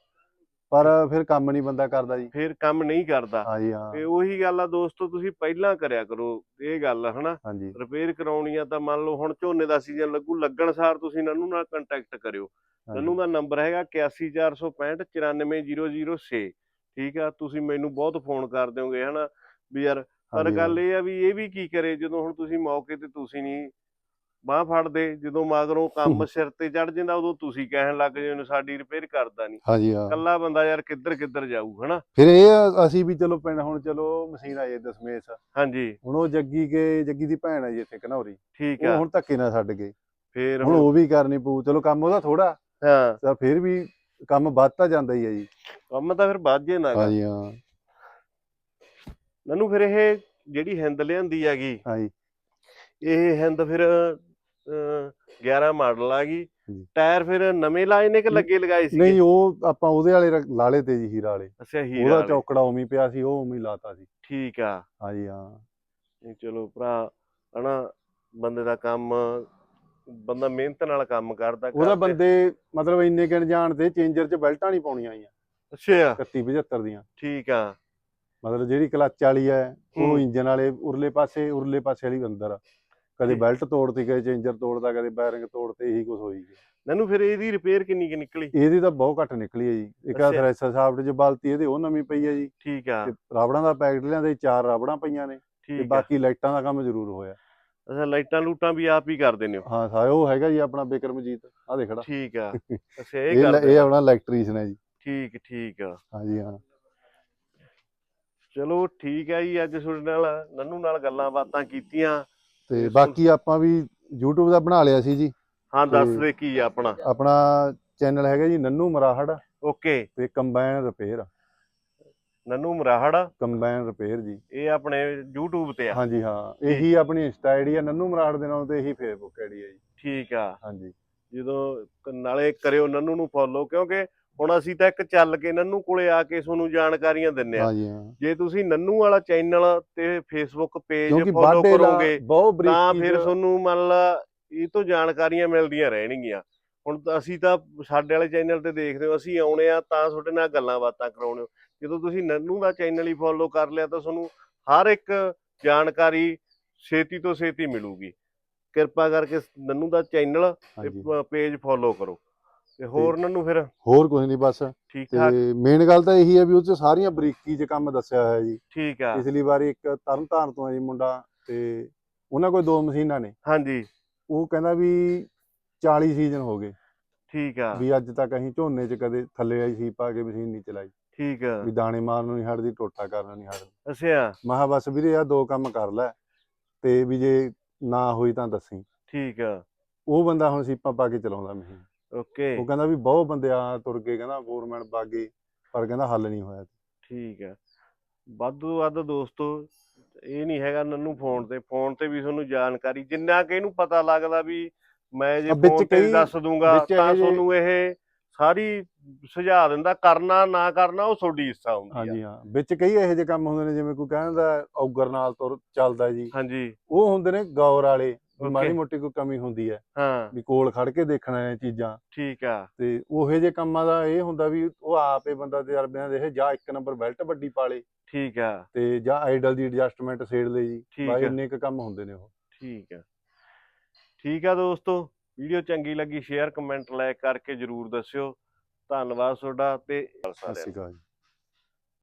ਪਰ ਫਿਰ ਕੰਮ ਨਹੀਂ ਬੰਦਾ ਕਰਦਾ ਜੀ। ਫਿਰ ਕੰਮ ਨਹੀਂ ਕਰਦਾ। ਹਾਂਜੀ ਹਾਂ। ਤੇ ਉਹੀ ਗੱਲ ਆ ਦੋਸਤੋ ਤੁਸੀਂ ਪਹਿਲਾਂ ਕਰਿਆ ਕਰੋ ਇਹ ਗੱਲ ਆ ਹਨਾ ਹਾਂਜੀ ਰਿਪੇਅਰ ਕਰਾਉਣੀ ਆ ਤਾਂ ਮੰਨ ਲਓ ਹੁਣ ਝੋਨੇ ਦਾ ਸੀਜ਼ਨ ਲੱਗੂ ਲੱਗਣ ਸਾਰ ਤੁਸੀਂ ਨਨੂ ਨਾਲ ਕੰਟੈਕਟ ਕਰਿਓ। ਨਨੂ ਦਾ ਨੰਬਰ ਹੈਗਾ 814659 94006 ਠੀਕ ਆ ਤੁਸੀਂ ਮੈਨੂੰ ਬਹੁਤ ਫੋਨ ਕਰ ਦਿਓਗੇ ਹਨਾ? ਵੀ ਯਾਰ ਪਰ ਗੱਲ ਇਹ ਆ ਵੀ ਇਹ ਵੀ ਕੀ ਕਰੇ ਜਦੋਂ ਹੁਣ ਤੁਸੀਂ ਮੌਕੇ ਤੇ ਤੁਸੀਂ ਨਹੀਂ ਬਾਹ ਫੜਦੇ ਜਦੋਂ ਮਗਰੋਂ ਕੰਮ ਸਿਰ ਤੇ ਚੜ ਜਾਂਦਾ ਉਦੋਂ ਤੁਸੀਂ ਕਹਿਣ ਲੱਗ ਜਾਂਦੇ ਸਾਡੀ ਰਿਪੇਅਰ ਕਰਦਾ ਨਹੀਂ। ਹਾਂਜੀ ਹਾਂ। ਕੱਲਾ ਬੰਦਾ ਯਾਰ ਕਿੱਧਰ ਕਿੱਧਰ ਜਾਊ ਹਨਾ? ਫਿਰ ਇਹ ਆ, ਅਸੀਂ ਵੀ ਚਲੋ ਪਿੰਡ ਹੁਣ ਚਲੋ ਮਸ਼ੀਨ ਹੈ ਦਸਮੇਸ਼। ਹਾਂਜੀ। ਹੁਣ ਉਹ ਜੱਗੀ ਕੇ ਜੱਗੀ ਦੀ ਭੈਣ ਆ ਜੀ ਇੱਥੇ ਘਨੌਰੀ। ਠੀਕ ਉਹ ਆ। ਹੁਣ ਧੱਕੇ ਨਾਲ ਛੱਡ ਗਏ। ਫੇਰ ਹੁਣ ਉਹ ਵੀ ਕਰਨੀ ਪਊ। ਚਲੋ ਕੰਮ ਉਹਦਾ ਥੋੜਾ ਹਾਂ। ਤਾਂ ਫਿਰ ਵੀ ਕੰਮ ਵੱਧਦਾ ਜਾਂਦਾ ਹੀ ਹੈ ਜੀ। ਕੰਮ ਤਾਂ ਫਿਰ ਵੱਧ ਜੇ ਨਾ ਹਾਂਜੀ ਹਾਂ। ਨਨੂ ਫਿਰ ਇਹ ਜਿਹੜੀ ਹਿੰਦ ਲਿਆਂਦੀ ਹੈਗੀ ਹਾਂਜੀ। ਇਹ ਹਿੰਦ ਫਿਰ 11 ਮਾਡਲ ਆ ਗਈ। ਜੀ। ਟਾਇਰ ਫਿਰ ਨਵੇਂ ਲਾਏ ਨੇ ਕਿ ਲੱਗੇ ਲਗਾਏ ਸੀ ਨਹੀਂ ਉਹ ਆਪਾਂ ਉਹਦੇ ਵਾਲੇ ਰ- ਲਾਲੇ ਤੇ ਜੀ ਹੀਰਾ ਵਾਲੇ। ਅੱਛਾ ਹੀਰਾ ਉਹਦਾ ਵਾਲੇ। ਚੌਕੜਾ ਉਵੇਂ ਹੀ ਪਿਆ ਸੀ ਉਹ ਉਵੇਂ ਹੀ ਲਾਤਾ ਸੀ। ਠੀਕ ਆ। ਹਾਂਜੀ ਹਾਂ। ਨਹੀਂ ਚਲੋ ਭਰਾ ਹਨਾ ਬੰਦੇ ਦਾ ਕੰਮ ਬੰਦਾ ਮਿਹਨਤ ਨਾਲ ਕੰਮ ਕਰਦਾ ਉਹਦਾ ਘਰ ਤੇ- ਬੰਦੇ ਮਤਲਬ ਇੰਨੇ ਕਿਣ ਜਾਣ ਤੇ ਚੇਂਜਰ 'ਚ ਬੈਲਟਾਂ ਨਹੀਂ ਪਾਉਣੀਆਂ ਆਈਆਂ। ਅੱਛਾ। 31 75 ਦੀਆਂ। ਠੀਕ ਆ। ਮਤਲਬ ਜਿਹੜੀ ਕਲੱਚ ਵਾਲੀ ਹੈ ਉਹ ਹੂੰ। ਇੰਜਨ ਵਾਲੇ ਉਰਲੇ ਪਾਸੇ ਉਰਲੇ ਪਾਸੇ ਵਾਲੀ ਅੰਦਰ ਆ। ਕਦੇ। ਬੈਲਟ ਤੋੜਤੀ ਕਦੇ ਚੇਂਜਰ ਤੋੜਦਾ ਕਦੇ ਬੈਰਿੰਗ ਤੋੜਤੇ ਇਹੀ ਕੁਝ ਹੋਈ ਨਨੂ ਫਿਰ ਇਹਦੀ ਰਿਪੇਅਰ ਕਿੰਨੀ ਕਿ ਨਿਕਲੀ? ਇਹਦੀ ਤਾਂ ਬਹੁਤ ਘੱਟ ਨਿਕਲੀ ਹੈ ਜੀ। ਇੱਕ ਆ। ਥ੍ਰੈਸ਼ਰ ਸਾਫਟ 'ਚ ਬਲਤੀ ਇਹਦੇ ਉਹ ਨਵੀਂ ਪਈ ਹੈ ਜੀ। ਠੀਕ ਆ। ਤੇ ਰਾਬੜਾਂ ਦਾ ਪੈਕਟ ਲਿਆਂਦੇ ਚਾਰ ਰਾਬੜਾਂ ਪਈਆਂ ਨੇ ਤੇ ਬਾਕੀ ਲਾਈਟਾਂ ਦਾ ਕੰਮ ਜ਼ਰੂਰ ਹੋਇਆ। ਅੱਛਾ ਲਾਈਟਾਂ ਲੂਟਾਂ ਵੀ ਆਪ ਹੀ ਕਰ ਦਿੰਦੇ ਹੋ? ਹਾਂ ਸਾ ਉਹ ਹੈਗਾ ਜੀ ਆਪਣਾ ਬਿਕਰਮਜੀਤ ਆ ਦੇਖ ਖੜਾ ਠੀਕ ਆ। ਅੱਛਾ ਇਹ ਇਹ ਕਰਦੇ ਆਪਣਾ ਇਲੈਕਟ੍ਰੀਸ਼ੀਅਨ ਹੈ ਜੀ। ਠੀਕ ਠੀਕ ਆ। ਹਾਂਜੀ ਹਾਂ। ਚਲੋ ਠੀਕ ਹੈ ਜੀ ਅੱਜ ਤੁਹਾਡੇ ਨਾਲ ਨੰਨੂ ਨਾਲ ਗੱਲਾਂ ਬਾਤਾਂ ਕੀਤੀਆਂ। ਤੇ ਬਾਕੀ ਆਪਾਂ ਵੀ YouTube ਦਾ ਬਣਾ ਲਿਆ ਸੀ ਜੀ। ਹਾਂ ਦੱਸ ਦੇ ਕੀ ਆ ਆਪਣਾ। ਆਪਣਾ ਚੈਨਲ ਹੈਗਾ ਜੀ ਨੰਨੂ ਮਰਾਹੜ ਓਕੇ। ਤੇ combine repair Nannu Marahar? Combine repair ਜੀ। ਇਹ ਆਪਣੇ YouTube ਤੇ ਆ। ਹਾਂਜੀ ਹਾਂ। ਇਹੀ ਆਪਣੀ ਇੰਸਟਾ ਆਈਡੀ ਹੈ ਨੰਨੂ ਮਰਾਹੜ ਦੇ ਨਾਮ ਤੇ ਇਹੀ ਫੇਸਬੁੱਕ ਆਈਡੀ ਹੈ ਜੀ। ਠੀਕ ਆ। ਹਾਂਜੀ। ਜਦੋਂ ਨਾਲੇ ਕਰਿਓ ਨੰਨੂ ਨੂੰ ਫੋਲੋ ਕਿਉਂਕਿ ਹੁਣ ਅਸੀਂ ਤਾਂ ਇੱਕ ਚੱਲ ਕੇ ਨੰਨੂ ਕੋਲੇ ਆ ਕੇ ਤੁਹਾਨੂੰ ਜਾਣਕਾਰੀਆਂ ਦਿੰਨੇ ਆ। ਜੇ ਤੁਸੀਂ ਨੰਨੂ ਵਾਲਾ ਚੈਨਲ ਤੇ ਫੇਸਬੁੱਕ ਪੇਜ ਫੋਲੋ ਕਰੋਗੇ ਤਾਂ ਫਿਰ ਤੁਹਾਨੂੰ ਮੰਨ ਲਾ ਇਹ ਤੋਂ ਜਾਣਕਾਰੀਆਂ ਮਿਲਦੀਆਂ ਰਹਿਣਗੀਆਂ। ਹੁਣ ਅਸੀਂ ਤਾਂ ਸਾਡੇ ਵਾਲੇ ਚੈਨਲ ਤੇ ਦੇਖਦੇ ਹੋ ਅਸੀਂ ਆਉਣੇ ਆ ਤਾਂ ਤੁਹਾਡੇ ਨਾਲ ਗੱਲਾਂ ਬਾਤਾਂ ਕਰਾਉਣੇ ਹੋ। ਜਦੋਂ ਤੁਸੀਂ ਨੰਨੂ ਦਾ ਚੈਨਲ ਹੀ ਫੋਲੋ ਕਰ ਲਿਆ ਤਾਂ ਤੁਹਾਨੂੰ ਹਰ ਇੱਕ ਜਾਣਕਾਰੀ ਛੇਤੀ ਤੋਂ ਛੇਤੀ ਮਿਲੂਗੀ। ਕਿਰਪਾ ਕਰਕੇ ਨੰਨੂ ਦਾ ਚੈਨਲ ਹਾਂਜੀ। ਤੇ ਪੇਜ ਫੋਲੋ ਕਰੋ। ਤੇ ਹੋਰ ਨੰਨੂ ਫਿਰ? ਹੋਰ ਕੁਝ ਨਹੀਂ ਬਸ। ਠੀਕ ਤੇ ਠਾਕ। ਮੇਨ ਗੱਲ ਤਾਂ ਇਹੀ ਹੈ ਵੀ ਉਹ ਚ ਸਾਰੀਆਂ ਬਰੀਕੀ ਚ ਕੰਮ ਦੱਸਿਆ ਹੋਇਆ ਜੀ। ਠੀਕ ਆ। ਪਿਛਲੀ ਵਾਰੀ ਇੱਕ ਤਰਨਤਾਰਨ ਤੋਂ ਜੀ ਮੁੰਡਾ ਤੇ ਉਹਨਾਂ ਕੋਲ ਦੋ ਮਸ਼ੀਨਾਂ ਨੇ। ਹਾਂਜੀ। ਉਹ ਕਹਿੰਦਾ ਵੀ 40 ਸੀਜ਼ਨ ਹੋ ਗਏ। ਠੀਕ ਆ। ਵੀ ਅੱਜ ਤੱਕ ਅਸੀਂ ਝੋਨੇ 'ਚ ਕਦੇ ਥੱਲੇ ਆਈ ਸੀ ਪਾ ਕੇ ਮਸ਼ੀਨ ਨਹੀਂ ਚਲਾਈ। ਠੀਕ ਆ। ਵੀ ਦਾਣੇ ਮਾਰਨ ਨੂੰ ਨਹੀਂ ਹਟਦੀ ਟੋਟਾ ਕਰਨ ਨੂੰ ਨਹੀਂ ਹਟਦੀ। ਅੱਛਾ। ਮੈਂ ਕਿਹਾ ਬਸ ਵੀਰੇ ਆ ਦੋ ਕੰਮ ਕਰ ਲੈ। ਤੇ ਵੀ ਜੇ ਨਾ ਹੋਈ ਤਾਂ ਦੱਸੀ। ਠੀਕ ਆ। ਉਹ ਬੰਦਾ ਹੁਣ ਸੀਪਾਂ ਪਾ ਕੇ ਚਲਾਉਂਦਾ ਮਸ਼ੀਨ ਓਕੇ। ਉਹ ਕਹਿੰਦਾ ਵੀ ਬਹੁਤ ਬੰਦੇ ਆ ਤੁਰ ਗਏ ਕਹਿੰਦਾ ਫੋਰਮੈਨ ਬਾਗੇ ਪਰ ਕਹਿੰਦਾ ਹੱਲ ਨਹੀਂ ਹੋਇਆ। ਠੀਕ ਹੈ ਵੱਧ ਤੋਂ ਵੱਧ ਦੋਸਤੋ ਇਹ ਨਹੀਂ ਹੈਗਾ ਨੰਨੂ ਫੋਨ ਤੇ। ਫੋਨ ਤੇ ਵੀ ਤੁਹਾਨੂੰ ਜਾਣਕਾਰੀ ਜਿੰਨਾ ਕਿ ਇਹਨੂੰ ਪਤਾ ਲੱਗਦਾ ਵੀ ਮੈਂ ਜੇ ਆ ਫੋਨ ਤੇ ਦੱਸ ਦੂੰਗਾ ਤਾਂ ਤੁਹਾਨੂੰ ਇਹ ਸਾਰੀ ਸੁਝਾਅ ਦਿੰਦਾ ਕਰਨਾ ਨਾ ਕਰਨਾ ਉਹ ਤੁਹਾਡੀ ਇੱਛਾ ਹੁੰਦੀ ਆ। ਹਾਂਜੀ ਹਾਂ। ਵਿੱਚ ਕਈ ਇਹੋ ਜਿਹੇ ਕੰਮ ਹੁੰਦੇ ਨੇ ਜਿਵੇਂ ਕੋਈ ਕਹਿੰਦਾ ਔਗਰ ਨਾਲ ਤੁਰ ਚੱਲਦਾ ਜੀ। ਹਾਂਜੀ। ਉਹ ਹੁੰਦੇ ਨੇ ਗੌਰ ਵਾਲੇ ਵੀ. ਮਾੜੀ ਮੋਟੀ ਕੋਈ ਕਮੀ ਹੁੰਦੀ ਹੈ। ਹਾਂ। ਵੀ ਕੋਲ ਖੜ ਕੇ ਦੇਖਣਾ ਇਹ ਚੀਜ਼ਾਂ। ਠੀਕ ਆ। ਤੇ ਉਹੇ ਜੇ ਕੰਮਾਂ ਦਾ ਇਹ ਹੁੰਦਾ ਵੀ ਉਹ ਆਪੇ ਬੰਦਾ ਤਜਰਬਿਆਂ ਦੇ ਇਹ ਜਾਂ ਇੱਕ ਨੰਬਰ ਬੈਲਟ ਵੱਡੀ ਪਾ ਲੇ। ਠੀਕ ਆ। ਤੇ ਜਾਂ ਆਈਡਲ ਦੀ ਐਡਜਸਟਮੈਂਟ ਸੇੜ ਲਈ ਜੀ। ਠੀਕ ਬਾਈ ਆ। ਇੰਨੇ ਕੁ ਕੰਮ ਹੁੰਦੇ ਨੇ ਉਹ। ਠੀਕ ਆ। ਠੀਕ ਆ ਦੋਸਤੋ। ਵੀਡੀਓ ਚੰਗੀ ਲੱਗੀ ਸ਼ੇਅਰ ਕਮੈਂਟ ਲਾਇਕ ਕਰਕੇ ਜਰੂਰ ਦੱਸਿਓ। ਧੰਨਵਾਦ ਤੁਹਾਡਾ ਤੇ ਸਤਿ ਸ਼੍ਰੀ ਅਕਾਲ ਜੀ।